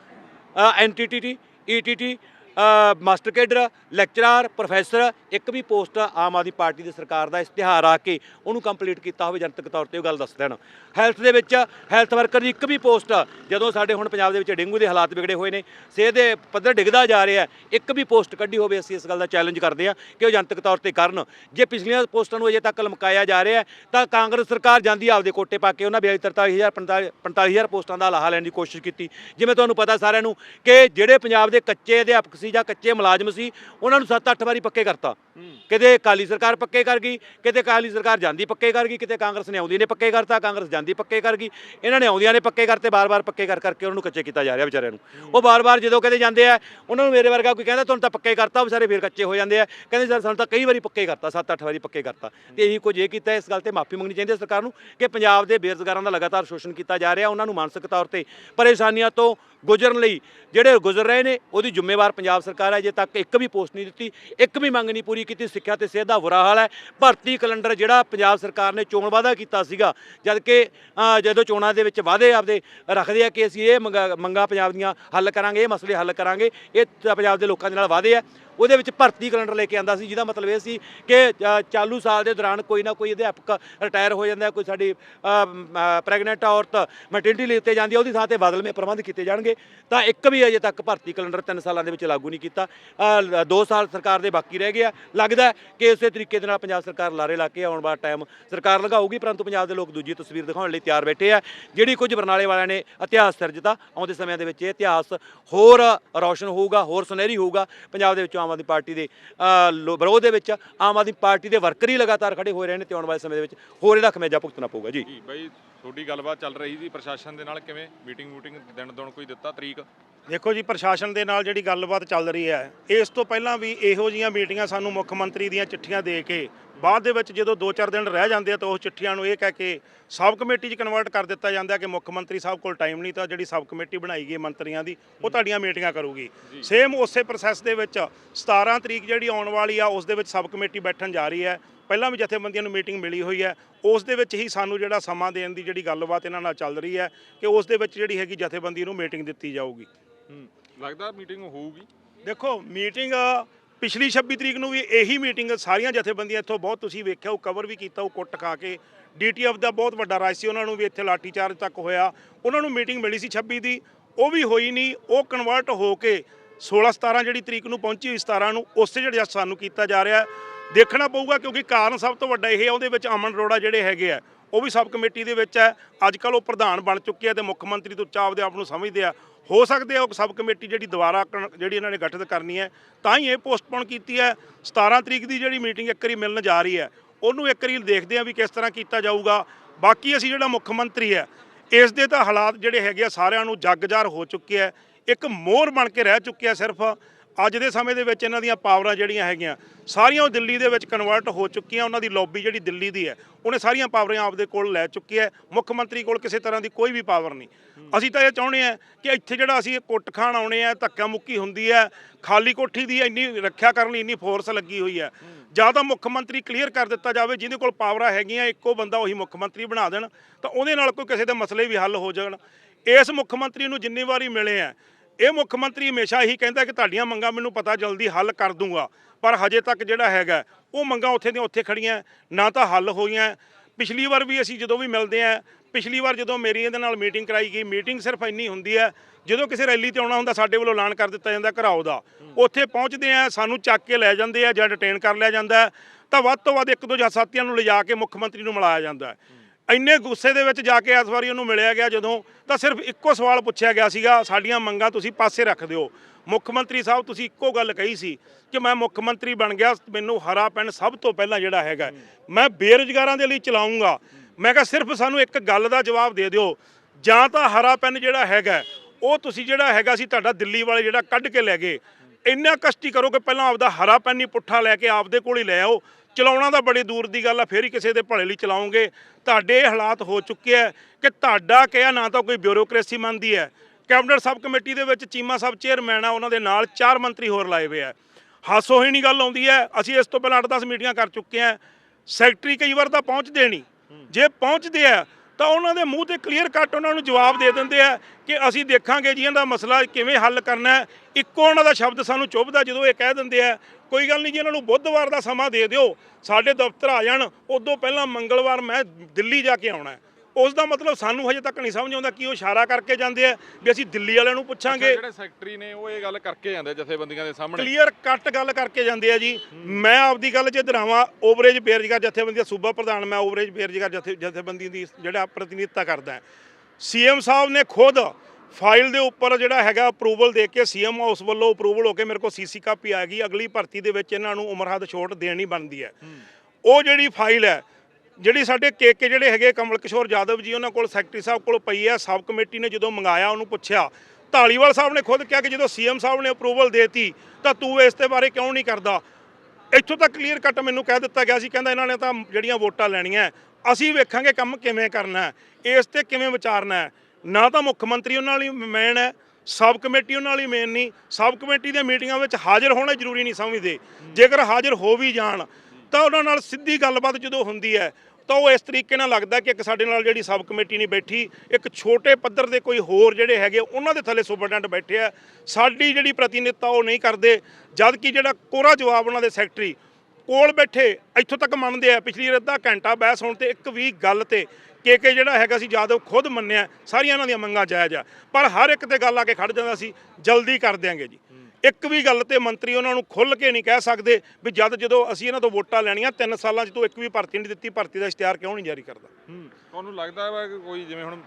NTT ETT master cadre, lecturer, professor, ਇੱਕ ਵੀ ਪੋਸਟ ਆਮ ਆਦਮੀ ਪਾਰਟੀ ਦੀ ਸਰਕਾਰ ਦਾ ਇਸ਼ਤਿਹਾਰ ਆ ਕੇ ਉਹਨੂੰ ਕੰਪਲੀਟ ਕੀਤਾ ਹੋਵੇ ਜਨਤਕ ਤੌਰ ਤੇ, ਉਹ ਗੱਲ ਦੱਸ ਦੇਣ। ਹੈਲਥ ਦੇ ਵਿੱਚ ਹੈਲਥ ਵਰਕਰ ਦੀ ਇੱਕ ਵੀ ਪੋਸਟ ਜਦੋਂ ਸਾਡੇ ਹੁਣ ਪੰਜਾਬ ਦੇ ਵਿੱਚ ਡੇਂਗੂ ਦੇ ਹਾਲਾਤ ਵਿਗੜੇ ਹੋਏ ਨੇ, ਸਿਹਤ ਦੇ ਪੱਧਰ ਡਿੱਗਦਾ ਜਾ ਰਿਹਾ ਇੱਕ ਵੀ ਪੋਸਟ ਕੱਢੀ ਹੋਵੇ ਅਸੀਂ ਇਸ ਗੱਲ ਦਾ ਚੈਲੰਜ ਕਰਦੇ ਹਾਂ ਕਿ ਉਹ ਜਨਤਕ ਤੌਰ ਤੇ ਕਰਨ। ਜੇ ਪਿਛਲੀਆਂ ਪੋਸਟਾਂ ਨੂੰ ਅਜੇ ਤੱਕ ਲਮਕਾਇਆ ਜਾ ਰਿਹਾ ਤਾਂ ਕਾਂਗਰਸ ਸਰਕਾਰ ਜਾਂਦੀ ਆਪਦੇ ਕੋਟੇ ਪਾ ਕੇ ਉਹਨਾਂ 42 43000 45000 ਪੋਸਟਾਂ ਦਾ ਲਾਹਾ ਲੈਣ ਦੀ ਕੋਸ਼ਿਸ਼ ਕੀਤੀ। ਜਿਵੇਂ ਤੁਹਾਨੂੰ ਪਤਾ ਸਾਰਿਆਂ ਨੂੰ ਕਿ ਜਿਹੜੇ ਪੰਜਾਬ ਦੇ ਕੱਚੇ ਅਧਿਆਪਕ ਸੀ ਜਾਂ ਕੱਚੇ ਮੁਲਾਜ਼ਮ ਸੀ ਉਹਨਾਂ ਨੂੰ 7-8 ਵਾਰੀ ਪੱਕੇ ਕਰਤਾ। ਕਿਤੇ ਅਕਾਲੀ ਸਰਕਾਰ ਪੱਕੇ ਕਰ ਗਈ, ਕਿਤੇ ਅਕਾਲੀ ਸਰਕਾਰ ਜਾਂਦੀ ਪੱਕੇ ਕਰ ਗਈ, ਕਿਤੇ ਕਾਂਗਰਸ ਨੇ ਆਉਂਦੀ ਨੇ ਪੱਕੇ ਕਰਤਾ, ਕਾਂਗਰਸ ਜਾਂਦੀ ਪੱਕੇ ਕਰ ਗਈ। ਇਹਨਾਂ ਨੇ ਆਉਂਦੀਆਂ ਨੇ ਪੱਕੇ ਕਰਤੇ, ਬਾਰ-ਬਾਰ ਪੱਕੇ ਕਰ ਕਰਕੇ ਉਹਨਾਂ ਨੂੰ ਕੱਚੇ ਕੀਤਾ ਜਾ ਰਿਹਾ ਵਿਚਾਰਿਆਂ ਨੂੰ। ਉਹ ਬਾਰ-ਬਾਰ ਜਦੋਂ ਕਿਤੇ ਜਾਂਦੇ ਆ, ਉਹਨਾਂ ਨੂੰ ਮੇਰੇ ਵਰਗਾ ਕੋਈ ਕਹਿੰਦਾ, ਤੁਹਾਨੂੰ ਤਾਂ ਪੱਕੇ ਕਰਤਾ ਉਹ ਸਾਰੇ ਫੇਰ ਕੱਚੇ ਹੋ ਜਾਂਦੇ ਆ। ਕਹਿੰਦੇ, ਸਰ, ਸਾਨੂੰ ਤਾਂ ਕਈ ਵਾਰੀ ਪੱਕੇ ਕਰਤਾ 7-8 ਵਾਰੀ ਪੱਕੇ ਕਰਤਾ। ਤੇ ਇਹੀ ਕੁਝ ਇਹ ਕੀਤਾ, ਇਸ ਗੱਲ ਤੇ ਮਾਫੀ ਮੰਗਣੀ ਚਾਹੀਦੀ ਹੈ ਸਰਕਾਰ ਨੂੰ ਕਿ ਪੰਜਾਬ ਦੇ ਬੇਰੁਜ਼ਗਾਰਾਂ ਦਾ ਲਗਾਤਾਰ ਸ਼ੋਸ਼ਣ ਕੀਤਾ ਜਾ ਰਿਹਾ, ਉਹਨਾਂ ਨੂੰ ਮਾਨਸਿਕ ਤੌਰ ਤੇ ਪਰੇਸ਼ਾਨੀਆਂ ਤੋਂ ਗੁਜ਼ਰਨ ਲਈ ਜਿਹੜੇ ਗੁਜ਼ਰ ਰਹੇ ਨੇ, ਉਹਦੀ ਜ਼ਿੰਮੇਵਾਰ ਪੰਜਾਬ ਸਰਕਾਰ ਹੈ। ਜੇ ਤੱਕ ਇੱਕ ਵੀ ਪੋਸਟ ਨਹੀਂ ਦਿੱਤੀ, ਇੱਕ ਵੀ ਮੰਗ ਨਹੀਂ ਪੂਰੀ ਕੀਤੀ, ਸਿੱਖਿਆ ਤੇ ਸਿਹਤ ਦਾ ਬੁਰਾ ਹਾਲ ਹੈ। ਭਰਤੀ ਕੈਲੰਡਰ ਜਿਹੜਾ ਪੰਜਾਬ ਸਰਕਾਰ ਨੇ ਚੋਣ ਵਾਅਦਾ ਕੀਤਾ ਸੀਗਾ ਜਦ ਕਿ ਜਦੋਂ ਚੋਣਾਂ ਦੇ ਵਿੱਚ ਵਾਅਦੇ ਆਪਦੇ ਰੱਖਦੇ ਆ ਕਿ ਅਸੀਂ ਇਹ ਮੰਗਾ- ਮੰਗਾਂ ਪੰਜਾਬ ਦੀਆਂ ਹੱਲ ਕਰਾਂਗੇ, ਇਹ ਮਸਲੇ ਹੱਲ ਕਰਾਂਗੇ, ਇਹ ਪੰਜਾਬ ਦੇ ਲੋਕਾਂ ਦੇ ਨਾਲ ਵਾਅਦੇ ਆ। ਉਹਦੇ ਵਿੱਚ ਭਰਤੀ ਕੈਲੰਡਰ ਲੈ ਕੇ ਆਂਦਾ ਸੀ, ਜਿਹਦਾ ਮਤਲਬ ਇਹ ਸੀ ਕਿ ਚਾਲੂ ਸਾਲ ਦੇ ਦੌਰਾਨ ਕੋਈ ਨਾ ਕੋਈ ਅਧਿਆਪਕ ਰਿਟਾਇਰ ਹੋ ਜਾਂਦਾ, ਕੋਈ ਸਾਡੀ ਪ੍ਰੈਗਨੈਂਟ ਔਰਤ ਮੈਟਰਨਿਟੀ ਲੀਵ ਤੇ ਜਾਂਦੀ ਹੈ ਉਹਦੀ ਥਾਂ ਤੇ ਬਦਲਵੇਂ ਪ੍ਰਬੰਧ ਕੀਤੇ ਜਾਣਗੇ। ਤਾਂ ਇੱਕ ਵੀ ਅਜੇ ਤੱਕ ਭਰਤੀ ਕੈਲੰਡਰ 3 ਸਾਲਾਂ ਦੇ ਵਿੱਚ ਲਾਗੂ ਨਹੀਂ ਕੀਤਾ। 2 ਸਾਲ ਸਰਕਾਰ ਦੇ ਬਾਕੀ ਰਹਿ ਗਏ ਆ ਲੱਗਦਾ ਕਿ ਇਸੇ ਤਰੀਕੇ ਦੇ ਨਾਲ ਪੰਜਾਬ ਸਰਕਾਰ ਲਾਰੇ ਲਾ ਕੇ ਆਉਣ ਵਾਲਾ ਟਾਈਮ ਸਰਕਾਰ ਲਗਾਊਗੀ, ਪਰੰਤੂ ਪੰਜਾਬ ਦੇ ਲੋਕ ਦੂਜੀ ਤਸਵੀਰ ਦਿਖਾਉਣ ਲਈ ਤਿਆਰ ਬੈਠੇ ਆ। ਜਿਹੜੀ ਕੁਝ ਬਰਨਾਲੇ ਵਾਲਿਆਂ ਨੇ ਇਤਿਹਾਸ ਸਿਰਜਤਾ, ਆਉਂਦੇ ਸਮਿਆਂ ਦੇ ਵਿੱਚ ਇਹ ਇਤਿਹਾਸ ਹੋਰ ਰੌਸ਼ਨ ਹੋਊਗਾ, ਹੋਰ ਸੁਨਹਿਰੀ ਹੋਊਗਾ। ਪੰਜਾਬ ਦੇ ਵਿੱਚੋਂ ਆਮ ਆਦਮੀ ਪਾਰਟੀ ਦੇ ਵਿਰੋਧ ਦੇ ਵਿੱਚ, ਆਮ ਆਦਮੀ ਪਾਰਟੀ ਦੇ ਵਰਕਰ ਹੀ ਲਗਾਤਾਰ ਖੜੇ ਹੋਏ ਰਹੇ ਨੇ ਤੇ ਆਉਣ ਵਾਲੇ ਸਮੇਂ ਦੇ ਵਿੱਚ ਹੋਰ ਇਹਦਾ ਖਮਿਆਜਾ ਭੁਗਤਣਾ ਪਊਗਾ। ਜੀ। ਜੀ, ਬਾਈ ਤੁਹਾਡੀ ਗੱਲਬਾਤ ਚੱਲ ਰਹੀ ਸੀ ਪ੍ਰਸ਼ਾਸਨ ਦੇ ਨਾਲ ਕਿਵੇਂ? ਮੀਟਿੰਗ ਮੂਟਿੰਗ ਦਿਨ ਦੋਣ ਕੋਈ ਦਿੱਤਾ ਤਰੀਕ? ਦੇਖੋ ਜੀ ਪ੍ਰਸ਼ਾਸਨ ਦੇ ਨਾਲ ਜਿਹੜੀ ਗੱਲਬਾਤ ਚੱਲ ਰਹੀ ਹੈ ਇਸ ਤੋਂ ਪਹਿਲਾਂ ਵੀ ਇਹੋ ਜੀਆਂ ਮੀਟਿੰਗਾਂ ਸਾਨੂੰ ਮੁੱਖ ਮੰਤਰੀ ਦੀਆਂ ਚਿੱਠੀਆਂ ਦੇ ਕੇ ਬਾਅਦ ਦੇ ਵਿੱਚ ਜਦੋਂ 2-4 ਦਿਨ ਰਹਿ ਜਾਂਦੇ ਆ ਤਾਂ ਉਸ ਚਿੱਠੀਆਂ ਨੂੰ ਇਹ ਕਹਿ ਕੇ ਸਬ ਕਮੇਟੀ 'ਚ ਕਨਵਰਟ ਕਰ ਦਿੱਤਾ ਜਾਂਦਾ ਕਿ ਮੁੱਖ ਮੰਤਰੀ ਸਾਹਿਬ ਕੋਲ ਟਾਈਮ ਨਹੀਂ ਤਾਂ ਜਿਹੜੀ ਸਬ ਕਮੇਟੀ ਬਣਾਈ ਗਈ ਮੰਤਰੀਆਂ ਦੀ ਉਹ ਤੁਹਾਡੀਆਂ ਮੀਟਿੰਗਾਂ ਕਰੂਗੀ। ਸੇਮ ਉਸੇ ਪ੍ਰੋਸੈਸ ਦੇ ਵਿੱਚ 17 ਤਰੀਕ ਜਿਹੜੀ ਆਉਣ ਵਾਲੀ ਆ ਉਸ ਦੇ ਵਿੱਚ ਸਬ ਕਮੇਟੀ ਬੈਠਣ ਜਾ ਰਹੀ ਹੈ। ਪਹਿਲਾਂ ਵੀ ਜਥੇਬੰਦੀਆਂ ਨੂੰ ਮੀਟਿੰਗ ਮਿਲੀ ਹੋਈ ਹੈ ਉਸ ਦੇ ਵਿੱਚ ਹੀ ਸਾਨੂੰ ਜਿਹੜਾ ਸਮਾਂ ਦੇਣ ਦੀ ਜਿਹੜੀ ਗੱਲਬਾਤ ਇਹਨਾਂ ਨਾਲ ਚੱਲ ਰਹੀ ਹੈ ਕਿ ਉਸ ਦੇ ਵਿੱਚ ਜਿਹੜੀ ਹੈਗੀ ਜਥੇਬੰਦੀ ਨੂੰ ਮੀਟਿੰਗ ਦਿੱਤੀ ਜਾਊਗੀ। ਲੱਗਦਾ ਮੀਟਿੰਗ ਹੋਊਗੀ। ਦੇਖੋ ਮੀਟਿੰਗ ਪਿਛਲੀ 26 ਤਰੀਕ ਨੂੰ ਵੀ ਇਹੀ ਮੀਟਿੰਗ ਸਾਰੀਆਂ ਜਥੇਬੰਦੀਆਂ ਇੱਥੋਂ ਬਹੁਤ ਤੁਸੀਂ ਵੇਖਿਆ ਉਹ ਕਵਰ ਵੀ ਕੀਤਾ ਉਹ ਕੁੱਟ ਖਾ ਕੇ। ਡੀਟੀਐਫ ਦਾ ਬਹੁਤ ਵੱਡਾ ਰਾਜ ਸੀ ਉਹਨਾਂ ਨੂੰ ਵੀ ਇੱਥੇ ਲਾਠੀ ਚਾਰਜ ਤੱਕ ਹੋਇਆ। ਉਹਨਾਂ ਨੂੰ ਮੀਟਿੰਗ ਮਿਲੀ ਸੀ 26 ਦੀ ਉਹ ਵੀ ਹੋਈ ਨਹੀਂ ਉਹ ਕਨਵਰਟ ਹੋ ਕੇ 16 17 ਜਿਹੜੀ ਤਰੀਕ ਨੂੰ ਪਹੁੰਚੀ ਹੋਈ 17 ਨੂੰ ਉਸੇ ਜਿਹੜਾ ਸਾਨੂੰ ਕੀਤਾ ਜਾ ਰਿਹਾ। ਦੇਖਣਾ ਪਊਗਾ ਕਿਉਂਕਿ ਕਾਰਨ ਸਭ ਤੋਂ ਵੱਡਾ ਇਹ ਹੈ ਉਹਦੇ ਵਿੱਚ ਅਮਨ ਅਰੋੜਾ ਜਿਹੜੇ ਹੈਗੇ ਆ, ਉਹ ਵੀ ਸਬ ਕਮੇਟੀ ਦੇ ਵਿੱਚ ਹੈ ਅੱਜ ਕੱਲ ਉਹ ਪ੍ਰਧਾਨ ਬਣ ਚੁੱਕੇ ਆ ਤੇ ਮੁੱਖ ਮੰਤਰੀ ਤੋਂ ਚਾਪ ਦੇ ਆਪ ਨੂੰ ਸਮਝਦੇ ਆ। ਹੋ ਸਕਦੇ ਆ ਉਹ ਸਬ ਕਮੇਟੀ ਜਿਹੜੀ ਦੁਬਾਰਾ ਜਿਹੜੀ ਇਹਨਾਂ ਨੇ ਗਠਿਤ ਕਰਨੀ ਹੈ, ਤਾਂ ਹੀ ਇਹ ਪੋਸਟਪੋਨ ਕੀਤੀ ਹੈ। 17 ਤਰੀਕ ਦੀ ਜਿਹੜੀ ਮੀਟਿੰਗ ਇੱਕ ਵਾਰੀ ਮਿਲਣ ਜਾ ਰਹੀ ਹੈ, ਉਹਨੂੰ ਇੱਕ ਵਾਰੀ ਦੇਖਦੇ ਆ ਵੀ ਕਿਸ ਤਰ੍ਹਾਂ ਕੀਤਾ ਜਾਊਗਾ। ਬਾਕੀ ਅਸੀਂ ਜਿਹੜਾ ਮੁੱਖ ਮੰਤਰੀ ਹੈ, ਇਸ ਦੇ ਤਾਂ ਹਾਲਾਤ ਜਿਹੜੇ ਹੈਗੇ ਆ, ਸਾਰਿਆਂ ਨੂੰ ਜੱਗਜਾਰ ਹੋ ਚੁੱਕੇ ਆ। ਇੱਕ ਮੋਹਰ ਬਣ ਕੇ ਰਹਿ ਚੁੱਕਿਆ ਸਿਰਫ। ਅੱਜ ਦੇ ਸਮੇਂ ਦੇ ਵਿੱਚ ਇਹਨਾਂ ਦੀਆਂ ਪਾਵਰਾਂ ਜਿਹੜੀਆਂ ਹੈਗੀਆਂ, ਸਾਰੀਆਂ ਉਹ ਦਿੱਲੀ ਦੇ ਵਿੱਚ ਕਨਵਰਟ ਹੋ ਚੁੱਕੀਆਂ, ਉਹਨਾਂ ਦੀ ਲੌਬੀ ਜਿਹੜੀ ਦਿੱਲੀ ਦੀ ਹੈ, ਉਹਨੇ ਸਾਰੀਆਂ ਪਾਵਰਾਂ ਆਪਦੇ ਕੋਲ ਲੈ ਚੁੱਕੀ ਹੈ, ਮੁੱਖ ਮੰਤਰੀ ਕੋਲ ਕਿਸੇ ਤਰ੍ਹਾਂ ਦੀ ਕੋਈ ਵੀ ਪਾਵਰ ਨਹੀਂ। ਅਸੀਂ ਤਾਂ ਇਹ ਚਾਹੁੰਦੇ ਆ ਕਿ ਇੱਥੇ ਜਿਹੜਾ ਅਸੀਂ ਕੁੱਟ ਖਾਣ ਆਉਣੇ ਆ, ਧੱਕਾ ਮੁੱਕੀ ਹੁੰਦੀ ਹੈ, ਖਾਲੀ ਕੋਠੀ ਦੀ ਇੰਨੀ ਰੱਖਿਆ ਕਰਨ ਲਈ ਇੰਨੀ ਫੋਰਸ ਲੱਗੀ ਹੋਈ ਹੈ, ਜਾਂ ਤਾਂ ਮੁੱਖ ਮੰਤਰੀ ਕਲੀਅਰ ਕਰ ਦਿੱਤਾ ਜਾਵੇ, ਜਿਹਦੇ ਕੋਲ ਪਾਵਰਾਂ ਹੈਗੀਆਂ, ਇੱਕੋ ਬੰਦਾ ਉਹੀ ਮੁੱਖ ਮੰਤਰੀ ਬਣਾ ਦੇਣ, ਤਾਂ ਉਹਦੇ ਨਾਲ ਕੋਈ ਕਿਸੇ ਦੇ ਮਸਲੇ ਵੀ ਹੱਲ ਹੋ ਜਾਣ। ਇਸ ਮੁੱਖ ਮੰਤਰੀ ਨੂੰ ਜਿੰਨੀ ਵਾਰੀ ਮਿਲੇ ਆ ਇਹ ਮੁੱਖ ਮੰਤਰੀ ਹਮੇਸ਼ਾ ਇਹੀ ਕਹਿੰਦਾ ਕਿ ਤੁਹਾਡੀਆਂ ਮੰਗਾਂ ਮੈਨੂੰ ਪਤਾ ਜਲਦੀ ਹੱਲ ਕਰ ਦੂੰਗਾ, ਪਰ ਹਜੇ ਤੱਕ ਜਿਹੜਾ ਹੈਗਾ, ਉਹ ਮੰਗਾਂ ਉੱਥੇ ਦੀਆਂ ਉੱਥੇ ਖੜੀਆਂ, ਨਾ ਤਾਂ ਹੱਲ ਹੋਈਆਂ। ਪਿਛਲੀ ਵਾਰ ਵੀ ਅਸੀਂ ਜਦੋਂ ਵੀ ਮਿਲਦੇ ਆ ਪਿਛਲੀ ਵਾਰ ਜਦੋਂ ਮੇਰੀ ਇਹਦੇ ਨਾਲ ਮੀਟਿੰਗ ਕਰਾਈ ਗਈ, ਮੀਟਿੰਗ ਸਿਰਫ ਇੰਨੀ ਹੁੰਦੀ ਹੈ, ਜਦੋਂ ਕਿਸੇ ਰੈਲੀ ਤੇ ਆਉਣਾ ਹੁੰਦਾ, ਸਾਡੇ ਵੱਲੋਂ ਐਲਾਨ ਕਰ ਦਿੱਤਾ ਜਾਂਦਾ ਘਰਾਓ ਦਾ। ਉੱਥੇ ਪਹੁੰਚਦੇ ਆ ਸਾਨੂੰ ਚੱਕ ਕੇ ਲੈ ਜਾਂਦੇ ਆ ਜਾਂ ਡਿਟੇਨ ਕਰ ਲਿਆ ਜਾਂਦਾ ਤਾਂ ਵੱਧ ਤੋਂ ਵੱਧ ਇੱਕ ਦੋ ਜਾਂ ਸਾਥੀਆਂ ਨੂੰ ਲਿਜਾ ਕੇ ਮੁੱਖ ਮੰਤਰੀ ਨੂੰ ਮਿਲਾਇਆ ਜਾਂਦਾ ਇੰਨੇ ਗੁੱਸੇ ਦੇ ਵਿੱਚ ਜਾ ਕੇ ਇਸ ਵਾਰੀ ਉਹਨੂੰ ਮਿਲਿਆ ਗਿਆ ਜਦੋਂ, ਤਾਂ ਸਿਰਫ ਇੱਕੋ ਸਵਾਲ ਪੁੱਛਿਆ ਗਿਆ ਸੀਗਾ, ਸਾਡੀਆਂ ਮੰਗਾਂ ਤੁਸੀਂ ਪਾਸੇ ਰੱਖ ਦਿਓ। ਮੁੱਖ ਮੰਤਰੀ ਸਾਹਿਬ, ਤੁਸੀਂ ਇੱਕੋ ਗੱਲ ਕਹੀ ਸੀ ਕਿ ਮੈਂ ਮੁੱਖ ਮੰਤਰੀ ਬਣ ਗਿਆ, ਮੈਨੂੰ ਹਰਾ ਪੈਨ ਸਭ ਤੋਂ ਪਹਿਲਾਂ ਜਿਹੜਾ ਹੈਗਾ, ਮੈਂ ਬੇਰੁਜ਼ਗਾਰਾਂ ਦੇ ਲਈ ਚਲਾਉਂਗਾ। ਮੈਂ ਕਿਹਾ ਸਿਰਫ ਸਾਨੂੰ ਇੱਕ ਗੱਲ ਦਾ ਜਵਾਬ ਦੇ ਦਿਓ, ਜਾਂ ਤਾਂ ਹਰਾ ਪੈਨ ਜਿਹੜਾ ਹੈਗਾ, ਉਹ ਤੁਸੀਂ ਜਿਹੜਾ ਹੈਗਾ ਸੀ ਤੁਹਾਡਾ ਦਿੱਲੀ ਵਾਲੇ ਜਿਹੜਾ ਕੱਢ ਕੇ ਲੈ ਗਏ। ਇੰਨਾ ਕਸ਼ਟੀ ਕਰੋ ਕਿ ਪਹਿਲਾਂ ਆਪਦਾ ਹਰਾ ਪੈਨ ਹੀ ਪੁੱਠਾ ਲੈ ਕੇ ਆਪਦੇ ਕੋਲ ਹੀ ਲੈ ਆਓ ਚਲਾਉਣਾ ਤਾਂ ਬੜੀ ਦੂਰ ਦੀ ਗੱਲ ਆ, ਫੇਰ ਹੀ ਕਿਸੇ ਦੇ ਭਲੇ ਲਈ ਚਲਾਉਂਗੇ ਤੁਹਾਡੇ ਇਹ ਹਾਲਾਤ ਹੋ ਚੁੱਕੇ ਆ ਕਿ ਤੁਹਾਡਾ ਕਿਹਾ ਨਾ ਤਾਂ ਕੋਈ ਬਿਊਰੋਕ੍ਰੇਸੀ ਮੰਨਦੀ ਹੈ। ਕੈਬਨਿਟ ਸਬ ਕਮੇਟੀ ਦੇ ਵਿੱਚ ਚੀਮਾ ਸਾਹਿਬ ਚੇਅਰਮੈਨ ਆ, ਉਹਨਾਂ ਦੇ ਨਾਲ ਚਾਰ ਮੰਤਰੀ ਹੋਰ ਲਾਏ ਹੋਏ ਆ। ਹਾਸੋ ਹੀ ਨਹੀਂ ਗੱਲ ਆਉਂਦੀ ਹੈ, ਅਸੀਂ ਇਸ ਤੋਂ ਪਹਿਲਾਂ 8-10 ਮੀਟਿੰਗਾਂ ਕਰ ਚੁੱਕੇ ਆ। ਸੈਕਟਰੀ ਕਈ ਵਾਰ ਤਾਂ ਪਹੁੰਚਦੇ ਨਹੀਂ। ਜੇ ਪਹੁੰਚਦੇ ਆ ਤਾਂ ਉਹਨਾਂ ਦੇ ਮੂੰਹ ਤੇ ਕਲੀਅਰ ਕੱਟ ਉਹਨਾਂ ਨੂੰ ਜਵਾਬ ਦੇ ਦਿੰਦੇ ਆ ਕਿ ਅਸੀਂ ਦੇਖਾਂਗੇ ਜੀ ਇਹਦਾ ਮਸਲਾ ਕਿਵੇਂ ਹੱਲ ਕਰਨਾ ਹੈ। ਇੱਕੋ ਉਹਨਾਂ ਦਾ ਸ਼ਬਦ ਸਾਨੂੰ ਚੁੱਭਦਾ ਜਦੋਂ ਇਹ ਕਹਿ ਦਿੰਦੇ ਆ, ਕੋਈ ਗੱਲ ਨਹੀਂ ਜੀ ਇਹਨਾਂ ਨੂੰ ਬੁੱਧਵਾਰ ਦਾ ਸਮਾਂ ਦੇ ਦਿਓ, ਸਾਡੇ ਦਫ਼ਤਰ ਆ ਜਾਣ, ਉਦੋਂ ਪਹਿਲਾਂ ਮੰਗਲਵਾਰ ਮੈਂ ਦਿੱਲੀ ਜਾ ਕੇ ਆਉਣਾ ਉਸ ਦਾ ਮਤਲਬ ਸਾਨੂੰ ਹਜੇ ਤੱਕ ਨਹੀਂ ਸਮਝ ਆਉਂਦਾ ਕਿ ਉਹ ਇਸ਼ਾਰਾ ਕਰਕੇ ਜਾਂਦੇ ਆ ਵੀ ਅਸੀਂ ਦਿੱਲੀ ਵਾਲਿਆਂ ਨੂੰ ਪੁੱਛਾਂਗੇ। ਜਿਹੜੇ ਸੈਕਟਰੀ ਨੇ ਉਹ ਇਹ ਗੱਲ ਕਰਕੇ ਜਾਂਦੇ ਜਥੇਬੰਦੀਆਂ ਦੇ ਸਾਹਮਣੇ? ਕਲੀਅਰ ਕੱਟ ਗੱਲ ਕਰਕੇ ਜਾਂਦੇ ਆ ਜੀ। ਮੈਂ ਆਪਦੀ ਗੱਲ 'ਚ ਦਰਾਵਾਂ ਓਵਰੇਜ ਬੇਰੁਜ਼ਗਾਰ ਜਥੇਬੰਦੀ ਦਾ ਸੂਬਾ ਪ੍ਰਧਾਨ ਮੈਂ ਓਵਰੇਜ ਬੇਰੁਜ਼ਗਾਰ ਜਥੇ ਜਥੇਬੰਦੀ ਦੀ ਜਿਹੜਾ ਪ੍ਰਤੀਨਿਧਤਾ ਕਰਦਾ ਸੀਐਮ ਸਾਹਿਬ ਨੇ ਖੁਦ ਫਾਈਲ ਦੇ ਉੱਪਰ ਜਿਹੜਾ ਹੈਗਾ ਅਪਰੂਵਲ ਦੇ ਕੇ ਸੀਐਮ ਹਾਊਸ ਵੱਲੋਂ ਅਪਰੂਵਲ ਹੋ ਕੇ ਮੇਰੇ ਕੋਲ ਸੀਸੀ ਕਾਪੀ ਆ ਗਈ। ਅਗਲੀ ਭਰਤੀ ਦੇ ਵਿੱਚ ਇਹਨਾਂ ਨੂੰ ਉਮਰ ਹੱਦ ਛੋਟ ਦੇਣੀ ਬਣਦੀ ਹੈ। ਉਹ ਜਿਹੜੀ ਫਾਈਲ ਹੈ ਜਿਹੜੀ ਸਾਡੇ ਕੇਕੇ ਜਿਹੜੇ ਹੈਗੇ ਕਮਲ ਕਿਸ਼ੋਰ ਯਾਦਵ ਜੀ, ਉਹਨਾਂ ਕੋਲ ਸੈਕਟਰੀ ਸਾਹਿਬ ਕੋਲ ਪਈ ਹੈ ਸਬ ਕਮੇਟੀ ਨੇ ਜਦੋਂ ਮੰਗਾਇਆ, ਉਹਨੂੰ ਪੁੱਛਿਆ। ਢਾਲੀਵਾਲ ਸਾਹਿਬ ਨੇ ਖੁਦ ਕਿਹਾ ਕਿ ਜਦੋਂ ਸੀਐਮ ਸਾਹਿਬ ਨੇ ਅਪਰੂਵਲ ਦੇਤੀ, ਤਾਂ ਤੂੰ ਇਸ ਤੇ ਬਾਰੇ ਕਿਉਂ ਨਹੀਂ ਕਰਦਾ? ਇੱਥੋਂ ਤੱਕ ਕਲੀਅਰ ਕੱਟ ਮੈਨੂੰ ਕਹਿ ਦਿੱਤਾ ਗਿਆ ਸੀ, ਕਹਿੰਦਾ ਇਹਨਾਂ ਨੇ ਤਾਂ ਜਿਹੜੀਆਂ ਵੋਟਾਂ ਲੈਣੀਆਂ ਅਸੀਂ ਵੇਖਾਂਗੇ ਕੰਮ ਕਿਵੇਂ ਕਰਨਾ ਇਸ ਤੇ ਕਿਵੇਂ ਵਿਚਾਰਨਾ ਹੈ। ਨਾ ਤਾਂ ਮੁੱਖ ਮੰਤਰੀ ਉਹਨਾਂ ਲਈ ਮੇਨ ਹੈ, ਸਬ ਕਮੇਟੀ ਉਹਨਾਂ ਲਈ ਮੇਨ ਨਹੀਂ, ਸਬ ਕਮੇਟੀ ਦੀਆਂ ਮੀਟਿੰਗਾਂ ਵਿੱਚ ਹਾਜ਼ਰ ਹੋਣਾ ਜ਼ਰੂਰੀ ਨਹੀਂ ਸਮਝਦੇ। ਜੇਕਰ ਹਾਜ਼ਰ ਹੋ ਵੀ ਜਾਣ ਤਾਂ ਉਹਨਾਂ ਨਾਲ ਸਿੱਧੀ ਗੱਲਬਾਤ ਜਦੋਂ ਹੁੰਦੀ ਹੈ, ਤਾਂ ਉਹ ਇਸ ਤਰੀਕੇ ਨਾਲ ਲੱਗਦਾ ਕਿ ਇੱਕ ਸਾਡੇ ਨਾਲ ਜਿਹੜੀ ਸਬ ਕਮੇਟੀ ਨਹੀਂ ਬੈਠੀ, ਇੱਕ ਛੋਟੇ ਪੱਧਰ ਦੇ ਕੋਈ ਹੋਰ ਜਿਹੜੇ ਹੈਗੇ, ਉਹਨਾਂ ਦੇ ਥੱਲੇ ਸੁਪਰਡੈਂਟ ਬੈਠੇ ਆ। ਸਾਡੀ ਜਿਹੜੀ ਪ੍ਰਤੀਨਿਧਤਾ, ਉਹ ਨਹੀਂ ਕਰਦੇ ਜਦ ਕਿ ਜਿਹੜਾ ਕੋਰਾ ਜਵਾਬ ਉਹਨਾਂ ਦੇ ਸੈਕਟਰੀ ਕੋਲ ਬੈਠੇ, ਇੱਥੋਂ ਤੱਕ ਮੰਨਦੇ ਆ, ਪਿਛਲੀ ਅੱਧਾ ਘੰਟਾ ਬਹਿਸ ਹੋਣ ਤੇ ਇੱਕ ਵੀ ਗੱਲ ਤੇ ਕੇ ਕੇ ਜਿਹੜਾ ਹੈਗਾ ਸੀ ਜਾਦਵ ਖੁਦ ਮੰਨਿਆ, ਸਾਰੀਆਂ ਇਹਨਾਂ ਦੀਆਂ ਮੰਗਾਂ ਜਾਇਜ਼ ਆ। ਪਰ ਹਰ ਇੱਕ ਤੇ ਗੱਲ ਆ ਕੇ ਖੜ ਜਾਂਦਾ ਸੀ, ਜਲਦੀ ਕਰ ਦਿਆਂਗੇ ਜੀ। ਇੱਕ ਵੀ ਗੱਲ ਤੇ ਮੰਤਰੀ ਉਹਨਾਂ ਨੂੰ ਖੁੱਲ ਕੇ ਨਹੀਂ ਕਹਿ ਸਕਦੇ ਵੀ ਜਦ ਜਦੋਂ ਅਸੀਂ ਇਹਨਾਂ ਤੋਂ ਵੋਟਾਂ ਲੈਣੀਆਂ ਤਿੰਨ ਸਾਲਾਂ 'ਚ ਤੂੰ ਇੱਕ ਵੀ ਭਰਤੀ ਨਹੀਂ ਦਿੱਤੀ ਭਰਤੀ ਦਾ ਇਸ਼ਤਿਹਾਰ ਕਿਉਂ ਨਹੀਂ ਜਾਰੀ ਕਰਦਾ? ਤੁਹਾਨੂੰ ਲੱਗਦਾ ਵਾ ਕਿ ਕੋਈ ਜਿਵੇਂ ਹੁਣ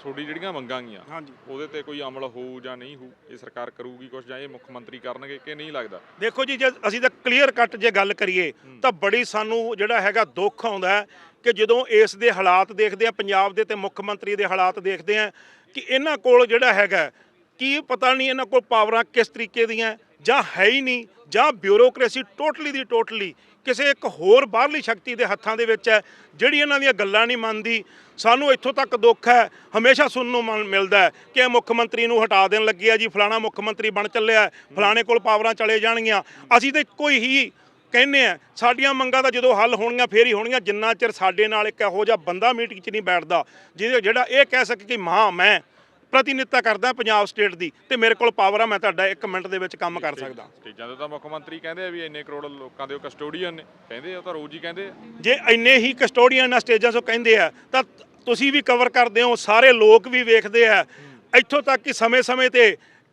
ਤੁਹਾਡੀ ਜਿਹੜੀਆਂ ਮੰਗਾਂ ਗੀਆਂ ਹਾਂਜੀ। ਉਹਦੇ ਤੇ ਕੋਈ ਅਮਲ ਹੋਊ ਜਾਂ ਨਹੀਂ ਹੋਊ? ਇਹ ਸਰਕਾਰ ਕਰੂਗੀ ਕੁਝ ਜਾਂ ਇਹ ਮੁੱਖ ਮੰਤਰੀ ਕਰਨਗੇ ਕਿ ਨਹੀਂ ਲੱਗਦਾ? ਦੇਖੋ ਜੀ ਜੇ ਅਸੀਂ ਤਾਂ ਕਲੀਅਰ ਕੱਟ ਜੇ ਗੱਲ ਕਰੀਏ ਤਾਂ ਬੜੀ ਸਾਨੂੰ ਜਿਹੜਾ ਹੈਗਾ ਦੁੱਖ ਆਉਂਦਾ ਕਿ ਜਦੋਂ ਇਸ ਦੇ ਹਾਲਾਤ ਦੇਖਦੇ ਆ ਪੰਜਾਬ ਦੇ ਤੇ ਮੁੱਖ ਮੰਤਰੀ ਦੇ ਹਾਲਾਤ ਦੇਖਦੇ ਆ ਕਿ ਇਹਨਾਂ ਕੋਲ ਜਿਹੜਾ ਹੈਗਾ ਕੀ ਪਤਾ ਨਹੀਂ ਇਹਨਾਂ ਕੋਲ ਪਾਵਰਾਂ ਕਿਸ ਤਰੀਕੇ ਦੀਆਂ ਜਾਂ ਹੈ ਹੀ ਨਹੀਂ, ਜਾਂ ਬਿਊਰੋਕ੍ਰੇਸੀ ਟੋਟਲੀ ਦੀ ਟੋਟਲੀ ਕਿਸੇ ਇੱਕ ਹੋਰ ਬਾਹਰਲੀ ਸ਼ਕਤੀ ਦੇ ਹੱਥਾਂ ਦੇ ਵਿੱਚ ਹੈ, ਜਿਹੜੀ ਇਹਨਾਂ ਦੀਆਂ ਗੱਲਾਂ ਨਹੀਂ ਮੰਨਦੀ। ਸਾਨੂੰ ਇੱਥੋਂ ਤੱਕ ਦੁੱਖ ਹੈ, ਹਮੇਸ਼ਾ ਸੁਣਨ ਨੂੰ ਮਨ- ਮਿਲਦਾ ਕਿ ਮੁੱਖ ਮੰਤਰੀ ਨੂੰ ਹਟਾ ਦੇਣ ਲੱਗੇ ਆ ਜੀ, ਫਲਾਣਾ ਮੁੱਖ ਮੰਤਰੀ ਬਣ ਚੱਲਿਆ ਫਲਾਣੇ ਕੋਲ ਪਾਵਰਾਂ ਚਲੇ ਜਾਣਗੀਆਂ। ਅਸੀਂ ਤਾਂ ਇੱਕੋ ਹੀ ਕਹਿੰਦੇ ਆ ਸਾਡੀਆਂ ਮੰਗਾਂ ਤਾਂ ਜਦੋਂ ਹੱਲ ਹੋਣਗੀਆਂ, ਫੇਰ ਹੀ ਹੋਣਗੀਆਂ, ਜਿੰਨਾ ਚਿਰ ਸਾਡੇ ਨਾਲ ਇੱਕ ਇਹੋ ਜਿਹਾ ਬੰਦਾ ਮੀਟਿੰਗ 'ਚ ਨਹੀਂ ਬੈਠਦਾ, ਜਿਹਦੇ ਜਿਹੜਾ ਇਹ ਕਹਿ ਸਕੇ ਕਿ ਮਾਂ, ਮੈਂ ਪ੍ਰਤੀਨਿਧਤਾ ਕਰਦਾ ਪੰਜਾਬ ਸਟੇਟ ਦੀ ਤੇ ਮੇਰੇ ਕੋਲ ਪਾਵਰ ਆ ਮੈਂ ਤੁਹਾਡਾ 1 ਮਿੰਟ ਦੇ ਵਿੱਚ ਕੰਮ ਕਰ ਸਕਦਾ। ਸਟੇਜਾਂ ਤੇ ਤਾਂ ਮੁੱਖ ਮੰਤਰੀ ਕਹਿੰਦੇ ਆ ਵੀ ਇੰਨੇ ਕਰੋੜ ਲੋਕਾਂ ਦੇ ਉਹ ਕਸਟੋਡੀਅਨ ਨੇ ਕਹਿੰਦੇ ਆ ਤਾਂ ਰੋਜ਼ ਹੀ ਕਹਿੰਦੇ ਆ। ਜੇ ਇੰਨੇ ਹੀ ਕਸਟੋਡੀਅਨ ਨਾਲ ਸਟੇਜਾਂ ਤੋਂ ਕਹਿੰਦੇ ਆ ਤਾਂ ਤੁਸੀਂ ਵੀ ਕਵਰ ਕਰਦੇ ਹੋ ਸਾਰੇ ਲੋਕ ਵੀ ਵੇਖਦੇ ਆ। ਇੱਥੋਂ ਤੱਕ ਕਿ ਸਮੇਂ-ਸਮੇਂ ਤੇ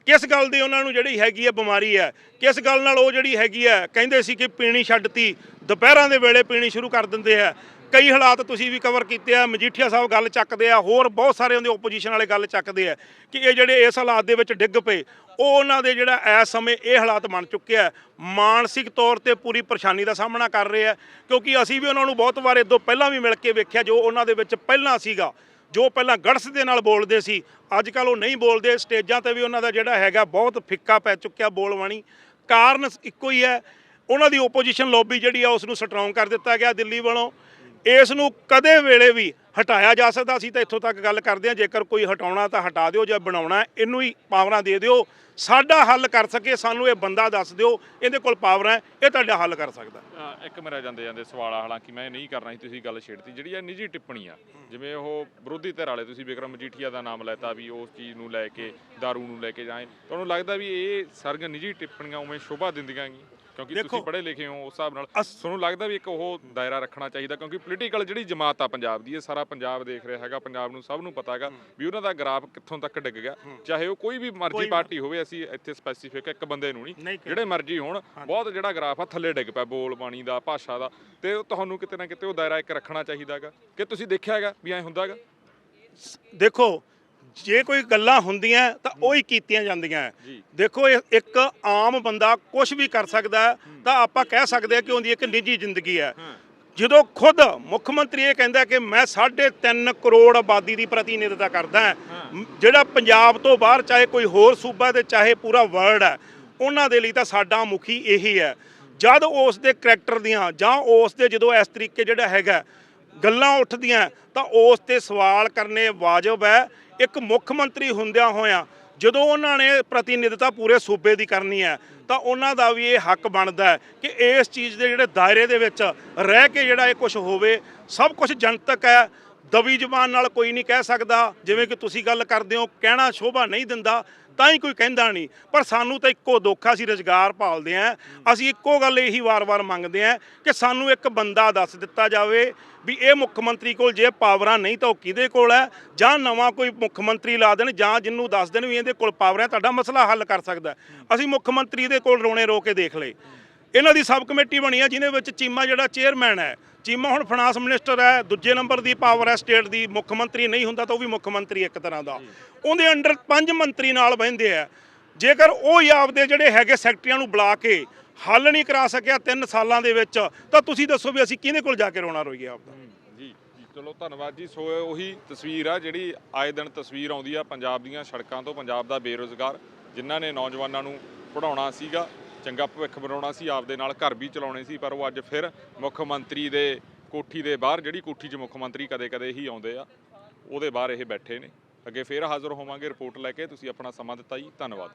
ਕਿਸ ਗੱਲ ਦੀ ਉਹਨਾਂ ਨੂੰ ਜਿਹੜੀ ਹੈਗੀ ਹੈ ਬਿਮਾਰੀ ਹੈ ਕਿਸ ਗੱਲ ਨਾਲ ਉਹ ਜਿਹੜੀ ਹੈਗੀ ਹੈ ਕਹਿੰਦੇ ਸੀ ਕਿ ਪੀਣੀ ਛੱਡਤੀ ਦੁਪਹਿਰਾਂ ਦੇ ਵੇਲੇ ਪੀਣੀ ਸ਼ੁਰੂ ਕਰ ਦਿੰਦੇ ਆ। ਕਈ ਹਾਲਾਤ ਤੁਸੀਂ ਵੀ ਕਵਰ ਕੀਤੇ ਆ, ਮਜੀਠੀਆ ਸਾਹਿਬ ਗੱਲ ਚੱਕਦੇ ਆ, ਹੋਰ ਬਹੁਤ ਸਾਰੇ ਉਹਦੇ ਓਪੋਜੀਸ਼ਨ ਵਾਲੇ ਗੱਲ ਚੱਕਦੇ ਆ ਕਿ ਇਹ ਜਿਹੜੇ ਇਸ ਹਾਲਾਤ ਦੇ ਵਿੱਚ ਡਿੱਗ ਪਏ, ਉਹ ਉਹਨਾਂ ਦੇ ਜਿਹੜਾ ਇਸ ਸਮੇਂ ਇਹ ਹਾਲਾਤ ਬਣ ਚੁੱਕਿਆ ਮਾਨਸਿਕ ਤੌਰ ਤੇ ਪੂਰੀ ਪਰੇਸ਼ਾਨੀ ਦਾ ਸਾਹਮਣਾ ਕਰ ਰਹੇ ਆ, ਕਿਉਂਕਿ ਅਸੀਂ ਵੀ ਉਹਨਾਂ ਨੂੰ ਬਹੁਤ ਵਾਰ ਇਦੋਂ ਪਹਿਲਾਂ ਵੀ ਮਿਲ ਕੇ ਵੇਖਿਆ, ਜੋ ਉਹਨਾਂ ਦੇ ਵਿੱਚ ਪਹਿਲਾਂ ਸੀਗਾ, ਜੋ ਪਹਿਲਾਂ ਗੜਸ ਦੇ ਨਾਲ ਬੋਲਦੇ ਸੀ ਅੱਜ ਕੱਲ ਉਹ ਨਹੀਂ ਬੋਲਦੇ, ਸਟੇਜਾਂ ਤੇ ਵੀ ਉਹਨਾਂ ਦਾ ਜਿਹੜਾ ਹੈਗਾ ਬਹੁਤ ਫਿੱਕਾ ਪੈ ਚੁੱਕਿਆ ਬੋਲਵਾਣੀ ਕਾਰਨ ਇੱਕੋ ਹੀ ਹੈ, ਉਹਨਾਂ ਦੀ ਓਪੋਜੀਸ਼ਨ ਲੌਬੀ ਜਿਹੜੀ ਆ ਉਸ ਨੂੰ ਸਟਰੋਂਗ ਕਰ ਦਿੱਤਾ ਗਿਆ ਦਿੱਲੀ ਵੱਲੋਂ। ਇਸ ਨੂੰ ਕਦੇ ਵੇਲੇ ਵੀ ਹਟਾਇਆ ਜਾ ਸਕਦਾ ਸੀ ਤਾਂ ਇੱਥੋਂ ਤੱਕ ਗੱਲ ਕਰਦੇ ਹਾਂ ਜੇਕਰ ਕੋਈ ਹਟਾਉਣਾ ਤਾਂ ਹਟਾ ਦਿਓ ਜਾਂ ਬਣਾਉਣਾ ਇਹਨੂੰ ਹੀ ਪਾਵਰਾਂ ਦੇ ਦਿਓ। ਸਾਡਾ ਹੱਲ ਕਰ ਸਕੇ ਸਾਨੂੰ ਇਹ ਬੰਦਾ ਦੱਸ ਦਿਓ ਇਹਦੇ ਕੋਲ ਪਾਵਰਾਂ ਹੈ ਇਹ ਤੁਹਾਡਾ ਹੱਲ ਕਰ ਸਕਦਾ। ਇੱਕ ਮੇਰਾ ਜਾਂਦੇ ਜਾਂਦੇ ਸਵਾਲ ਆ ਹਾਲਾਂਕਿ ਮੈਂ ਨਹੀਂ ਕਰਨਾ ਸੀ ਤੁਸੀਂ ਗੱਲ ਛੇੜਤੀ ਜਿਹੜੀ ਆ ਨਿੱਜੀ ਟਿੱਪਣੀ ਆ ਜਿਵੇਂ ਉਹ ਵਿਰੋਧੀ ਧਿਰ ਵਾਲੇ ਤੁਸੀਂ ਵਿਕਰਮ ਮਜੀਠੀਆ ਦਾ ਨਾਮ ਲੈਤਾ ਵੀ ਉਸ ਚੀਜ਼ ਨੂੰ ਲੈ ਕੇ दारू ਨੂੰ ਲੈ ਕੇ ਜਾਏ ਤੁਹਾਨੂੰ ਲੱਗਦਾ ਵੀ ਇਹ ਸਾਰੀਆਂ ਨਿੱਜੀ ਟਿੱਪਣੀਆਂ ਉਵੇਂ ਸ਼ੋਭਾ ਦਿੰਦੀਆਂ ਗੀ ਕਿਉਂਕਿ ਤੁਸੀਂ ਪੜ੍ਹੇ ਲਿਖੇ ਹੋ ਉਸ ਹਿਸਾਬ ਨਾਲ ਤੁਹਾਨੂੰ ਲੱਗਦਾ ਵੀ ਇੱਕ ਉਹ ਦਾਇਰਾ ਰੱਖਣਾ ਚਾਹੀਦਾ ਕਿਉਂਕਿ ਪੋਲੀਟੀਕਲ ਜਿਹੜੀ ਜਮਾਤ ਆ ਪੰਜਾਬ ਦੀ ਇਹ ਸਾਰਾ ਪੰਜਾਬ ਦੇਖ ਰਿਹਾ ਹੈਗਾ ਪੰਜਾਬ ਨੂੰ ਸਭ ਨੂੰ ਪਤਾ ਹੈਗਾ ਵੀ ਉਹਨਾਂ ਦਾ ਗ੍ਰਾਫ ਕਿੱਥੋਂ ਤੱਕ ਡਿੱਗ ਗਿਆ। ਚਾਹੇ ਉਹ ਕੋਈ ਵੀ ਮਰਜ਼ੀ ਪਾਰਟੀ ਹੋਵੇ ਅਸੀਂ ਇੱਥੇ ਸਪੈਸੀਫਿਕ ਇੱਕ ਬੰਦੇ ਨੂੰ ਨਹੀਂ। ਜਿਹੜੇ ਮਰਜ਼ੀ ਹੋਣ ਬਹੁਤ ਜਿਹੜਾ ਗ੍ਰਾਫ ਆ ਥੱਲੇ ਡਿੱਗ ਪਿਆ ਬੋਲ ਬਾਣੀ ਦਾ ਭਾਸ਼ਾ ਦਾ। ਤੇ ਤੁਹਾਨੂੰ ਕਿਤੇ ਨਾ ਕਿਤੇ ਉਹ ਦਾਇਰਾ ਇੱਕ ਰੱਖਣਾ ਚਾਹੀਦਾਗਾ ਕਿ ਤੁਸੀਂ ਦੇਖਿਆ ਹੈਗਾ ਵੀ ਐ ਹੁੰਦਾਗਾ ਦੇਖੋ ਜੇ ਕੋਈ ਗੱਲਾਂ ਹੁੰਦੀਆਂ ਤਾਂ ਉਹ ਹੀ ਕੀਤੀਆਂ ਜਾਂਦੀਆਂ। ਦੇਖੋ ਇਹ ਇੱਕ ਆਮ ਬੰਦਾ ਕੁਝ ਵੀ ਕਰ ਸਕਦਾ ਤਾਂ ਆਪਾਂ ਕਹਿ ਸਕਦੇ ਹਾਂ ਕਿ ਉਹਦੀ ਇੱਕ ਨਿੱਜੀ ਜ਼ਿੰਦਗੀ ਹੈ। ਜਦੋਂ ਖੁਦ ਮੁੱਖ ਮੰਤਰੀ ਇਹ ਕਹਿੰਦਾ ਕਿ ਮੈਂ 3.5 ਕਰੋੜ ਆਬਾਦੀ ਦੀ ਪ੍ਰਤੀਨਿਧਤਾ ਕਰਦਾ ਜਿਹੜਾ ਪੰਜਾਬ ਤੋਂ ਬਾਹਰ ਚਾਹੇ ਕੋਈ ਹੋਰ ਸੂਬਾ ਤੇ ਚਾਹੇ ਪੂਰਾ ਵਰਲਡ ਹੈ ਉਹਨਾਂ ਦੇ ਲਈ ਤਾਂ ਸਾਡਾ ਮੁਖੀ ਇਹੀ ਹੈ। ਜਦ ਉਸ ਦੇ ਕਰੈਕਟਰ ਦੀਆਂ ਜਾਂ ਉਸ ਦੇ ਜਦੋਂ ਇਸ ਤਰੀਕੇ ਜਿਹੜਾ ਹੈਗਾ ਗੱਲਾਂ ਉੱਠਦੀਆਂ ਤਾਂ ਉਸ ਤੇ ਸਵਾਲ ਕਰਨੇ ਵਾਜਬ ਹੈ। ਇੱਕ ਮੁੱਖ ਮੰਤਰੀ ਹੁੰਦਿਆਂ ਹੋਇਆਂ ਜਦੋਂ ਉਹਨਾਂ ਨੇ ਪ੍ਰਤੀਨਿਧਤਾ ਪੂਰੇ ਸੂਬੇ ਦੀ ਕਰਨੀ ਹੈ ਤਾਂ ਉਹਨਾਂ ਦਾ ਵੀ ਇਹ ਹੱਕ ਬਣਦਾ ਹੈ ਕਿ ਇਸ ਚੀਜ਼ ਦੇ ਜਿਹੜੇ ਦਾਇਰੇ ਦੇ ਵਿੱਚ ਰਹਿ ਕੇ ਜਿਹੜਾ ਇਹ ਕੁਝ ਹੋਵੇ, ਸਭ ਕੁਝ ਜਨਤਕ ਹੈ ਦਵੀ ਜ਼ਬਾਨ ਨਾਲ ਕੋਈ ਨਹੀਂ ਕਹਿ ਸਕਦਾ। ਜਿਵੇਂ ਕਿ ਤੁਸੀਂ ਗੱਲ ਕਰਦੇ ਹੋ, ਕਹਿਣਾ ਸ਼ੋਭਾ ਨਹੀਂ ਦਿੰਦਾ, ਤਾਂ ਹੀ ਕੋਈ ਕਹਿੰਦਾ ਨਹੀਂ। ਪਰ ਸਾਨੂੰ ਤਾਂ ਇੱਕੋ ਦੁੱਖ ਆ, ਅਸੀਂ ਰੁਜ਼ਗਾਰ ਭਾਲਦੇ ਆਂ ਅਸੀਂ ਇੱਕੋ ਗੱਲ ਇਹੀ ਵਾਰ-ਵਾਰ ਮੰਗਦੇ ਆਂ ਕਿ ਸਾਨੂੰ ਇੱਕ ਬੰਦਾ ਦੱਸ ਦਿੱਤਾ ਜਾਵੇ ਵੀ ਇਹ ਮੁੱਖ ਮੰਤਰੀ ਕੋਲ ਜੇ ਪਾਵਰਾਂ ਨਹੀਂ ਤਾਂ ਉਹ ਕਿਹਦੇ ਕੋਲ ਹੈ? ਜਾਂ ਨਵਾਂ ਕੋਈ ਮੁੱਖ ਮੰਤਰੀ ਲਾ ਦੇਣ, ਜਾਂ ਜਿੰਨੂੰ ਦੱਸ ਦੇਣ ਵੀ ਇਹਦੇ ਕੋਲ ਪਾਵਰ ਹੈ, ਤੁਹਾਡਾ ਮਸਲਾ ਹੱਲ ਕਰ ਸਕਦਾ ਅਸੀਂ ਮੁੱਖ ਮੰਤਰੀ ਦੇ ਕੋਲ ਰੋਣੇ ਰੋ ਕੇ ਦੇਖ ਲਏ। ਇਹਨਾਂ ਦੀ ਸਬ ਕਮੇਟੀ ਬਣੀ ਹੈ ਜਿਹਦੇ ਵਿੱਚ ਚੀਮਾ ਜਿਹੜਾ ਚੇਅਰਮੈਨ ਹੈ ਚੀਮਾ ਹੁਣ ਫਾਈਨਾਂਸ ਮਿਨਿਸਟਰ ਹੈ, ਦੂਜੇ ਨੰਬਰ ਦੀ ਪਾਵਰ ਹੈ ਸਟੇਟ ਦੀ ਮੁੱਖ ਮੰਤਰੀ ਨਹੀਂ ਹੁੰਦਾ ਤਾਂ ਉਹ ਵੀ ਮੁੱਖ ਮੰਤਰੀ ਇੱਕ ਤਰ੍ਹਾਂ ਦਾ। ਉਹਦੇ ਅੰਡਰ ਪੰਜ ਮੰਤਰੀ ਨਾਲ ਬਹਿੰਦੇ ਆ ਜੇਕਰ ਉਹ ਹੀ ਆਪਦੇ ਜਿਹੜੇ ਹੈਗੇ ਸੈਕਟਰੀਆਂ ਨੂੰ ਬੁਲਾ ਕੇ ਹੱਲ ਨਹੀਂ ਕਰਾ ਸਕਿਆ 3 ਸਾਲਾਂ ਦੇ ਵਿੱਚ, ਤਾਂ ਤੁਸੀਂ ਦੱਸੋ ਵੀ ਅਸੀਂ ਕਿਹਦੇ ਕੋਲ ਜਾ ਕੇ ਰੋਣਾ ਰੋਈਏ ਆਪਦਾ? ਜੀ ਚਲੋ ਧੰਨਵਾਦ ਜੀ। ਸੋ ਉਹੀ ਤਸਵੀਰ ਆ ਜਿਹੜੀ ਆਏ ਦਿਨ ਤਸਵੀਰ ਆਉਂਦੀ ਆ ਪੰਜਾਬ ਦੀਆਂ ਸੜਕਾਂ ਤੋਂ ਪੰਜਾਬ ਦਾ ਬੇਰੋਜ਼ਗਾਰ, ਜਿਨ੍ਹਾਂ ਨੇ ਨੌਜਵਾਨਾਂ ਨੂੰ ਪੜਾਉਣਾ ਸੀਗਾ। ਚੰਗਾ ਭਵਿੱਖ ਬਣਾਉਣਾ ਸੀ, ਆਪਦੇ ਨਾਲ ਘਰ ਵੀ ਚਲਾਉਣੇ ਸੀ, ਪਰ ਉਹ ਅੱਜ ਫਿਰ ਮੁੱਖ ਮੰਤਰੀ ਦੇ ਕੋਠੀ ਦੇ ਬਾਹਰ, ਜਿਹੜੀ ਕੋਠੀ 'ਚ ਮੁੱਖ ਮੰਤਰੀ ਕਦੇ-ਕਦੇ ਹੀ ਆਉਂਦੇ ਆ, ਉਹਦੇ ਬਾਹਰ ਇਹ ਬੈਠੇ ਨੇ। ਅੱਗੇ ਫੇਰ ਹਾਜ਼ਰ ਹੋਵਾਂਗੇ, ਰਿਪੋਰਟ ਲੈ ਕੇ ਤੁਸੀਂ ਆਪਣਾ ਸਮਾਂ ਦਿੱਤਾ ਜੀ, ਧੰਨਵਾਦ।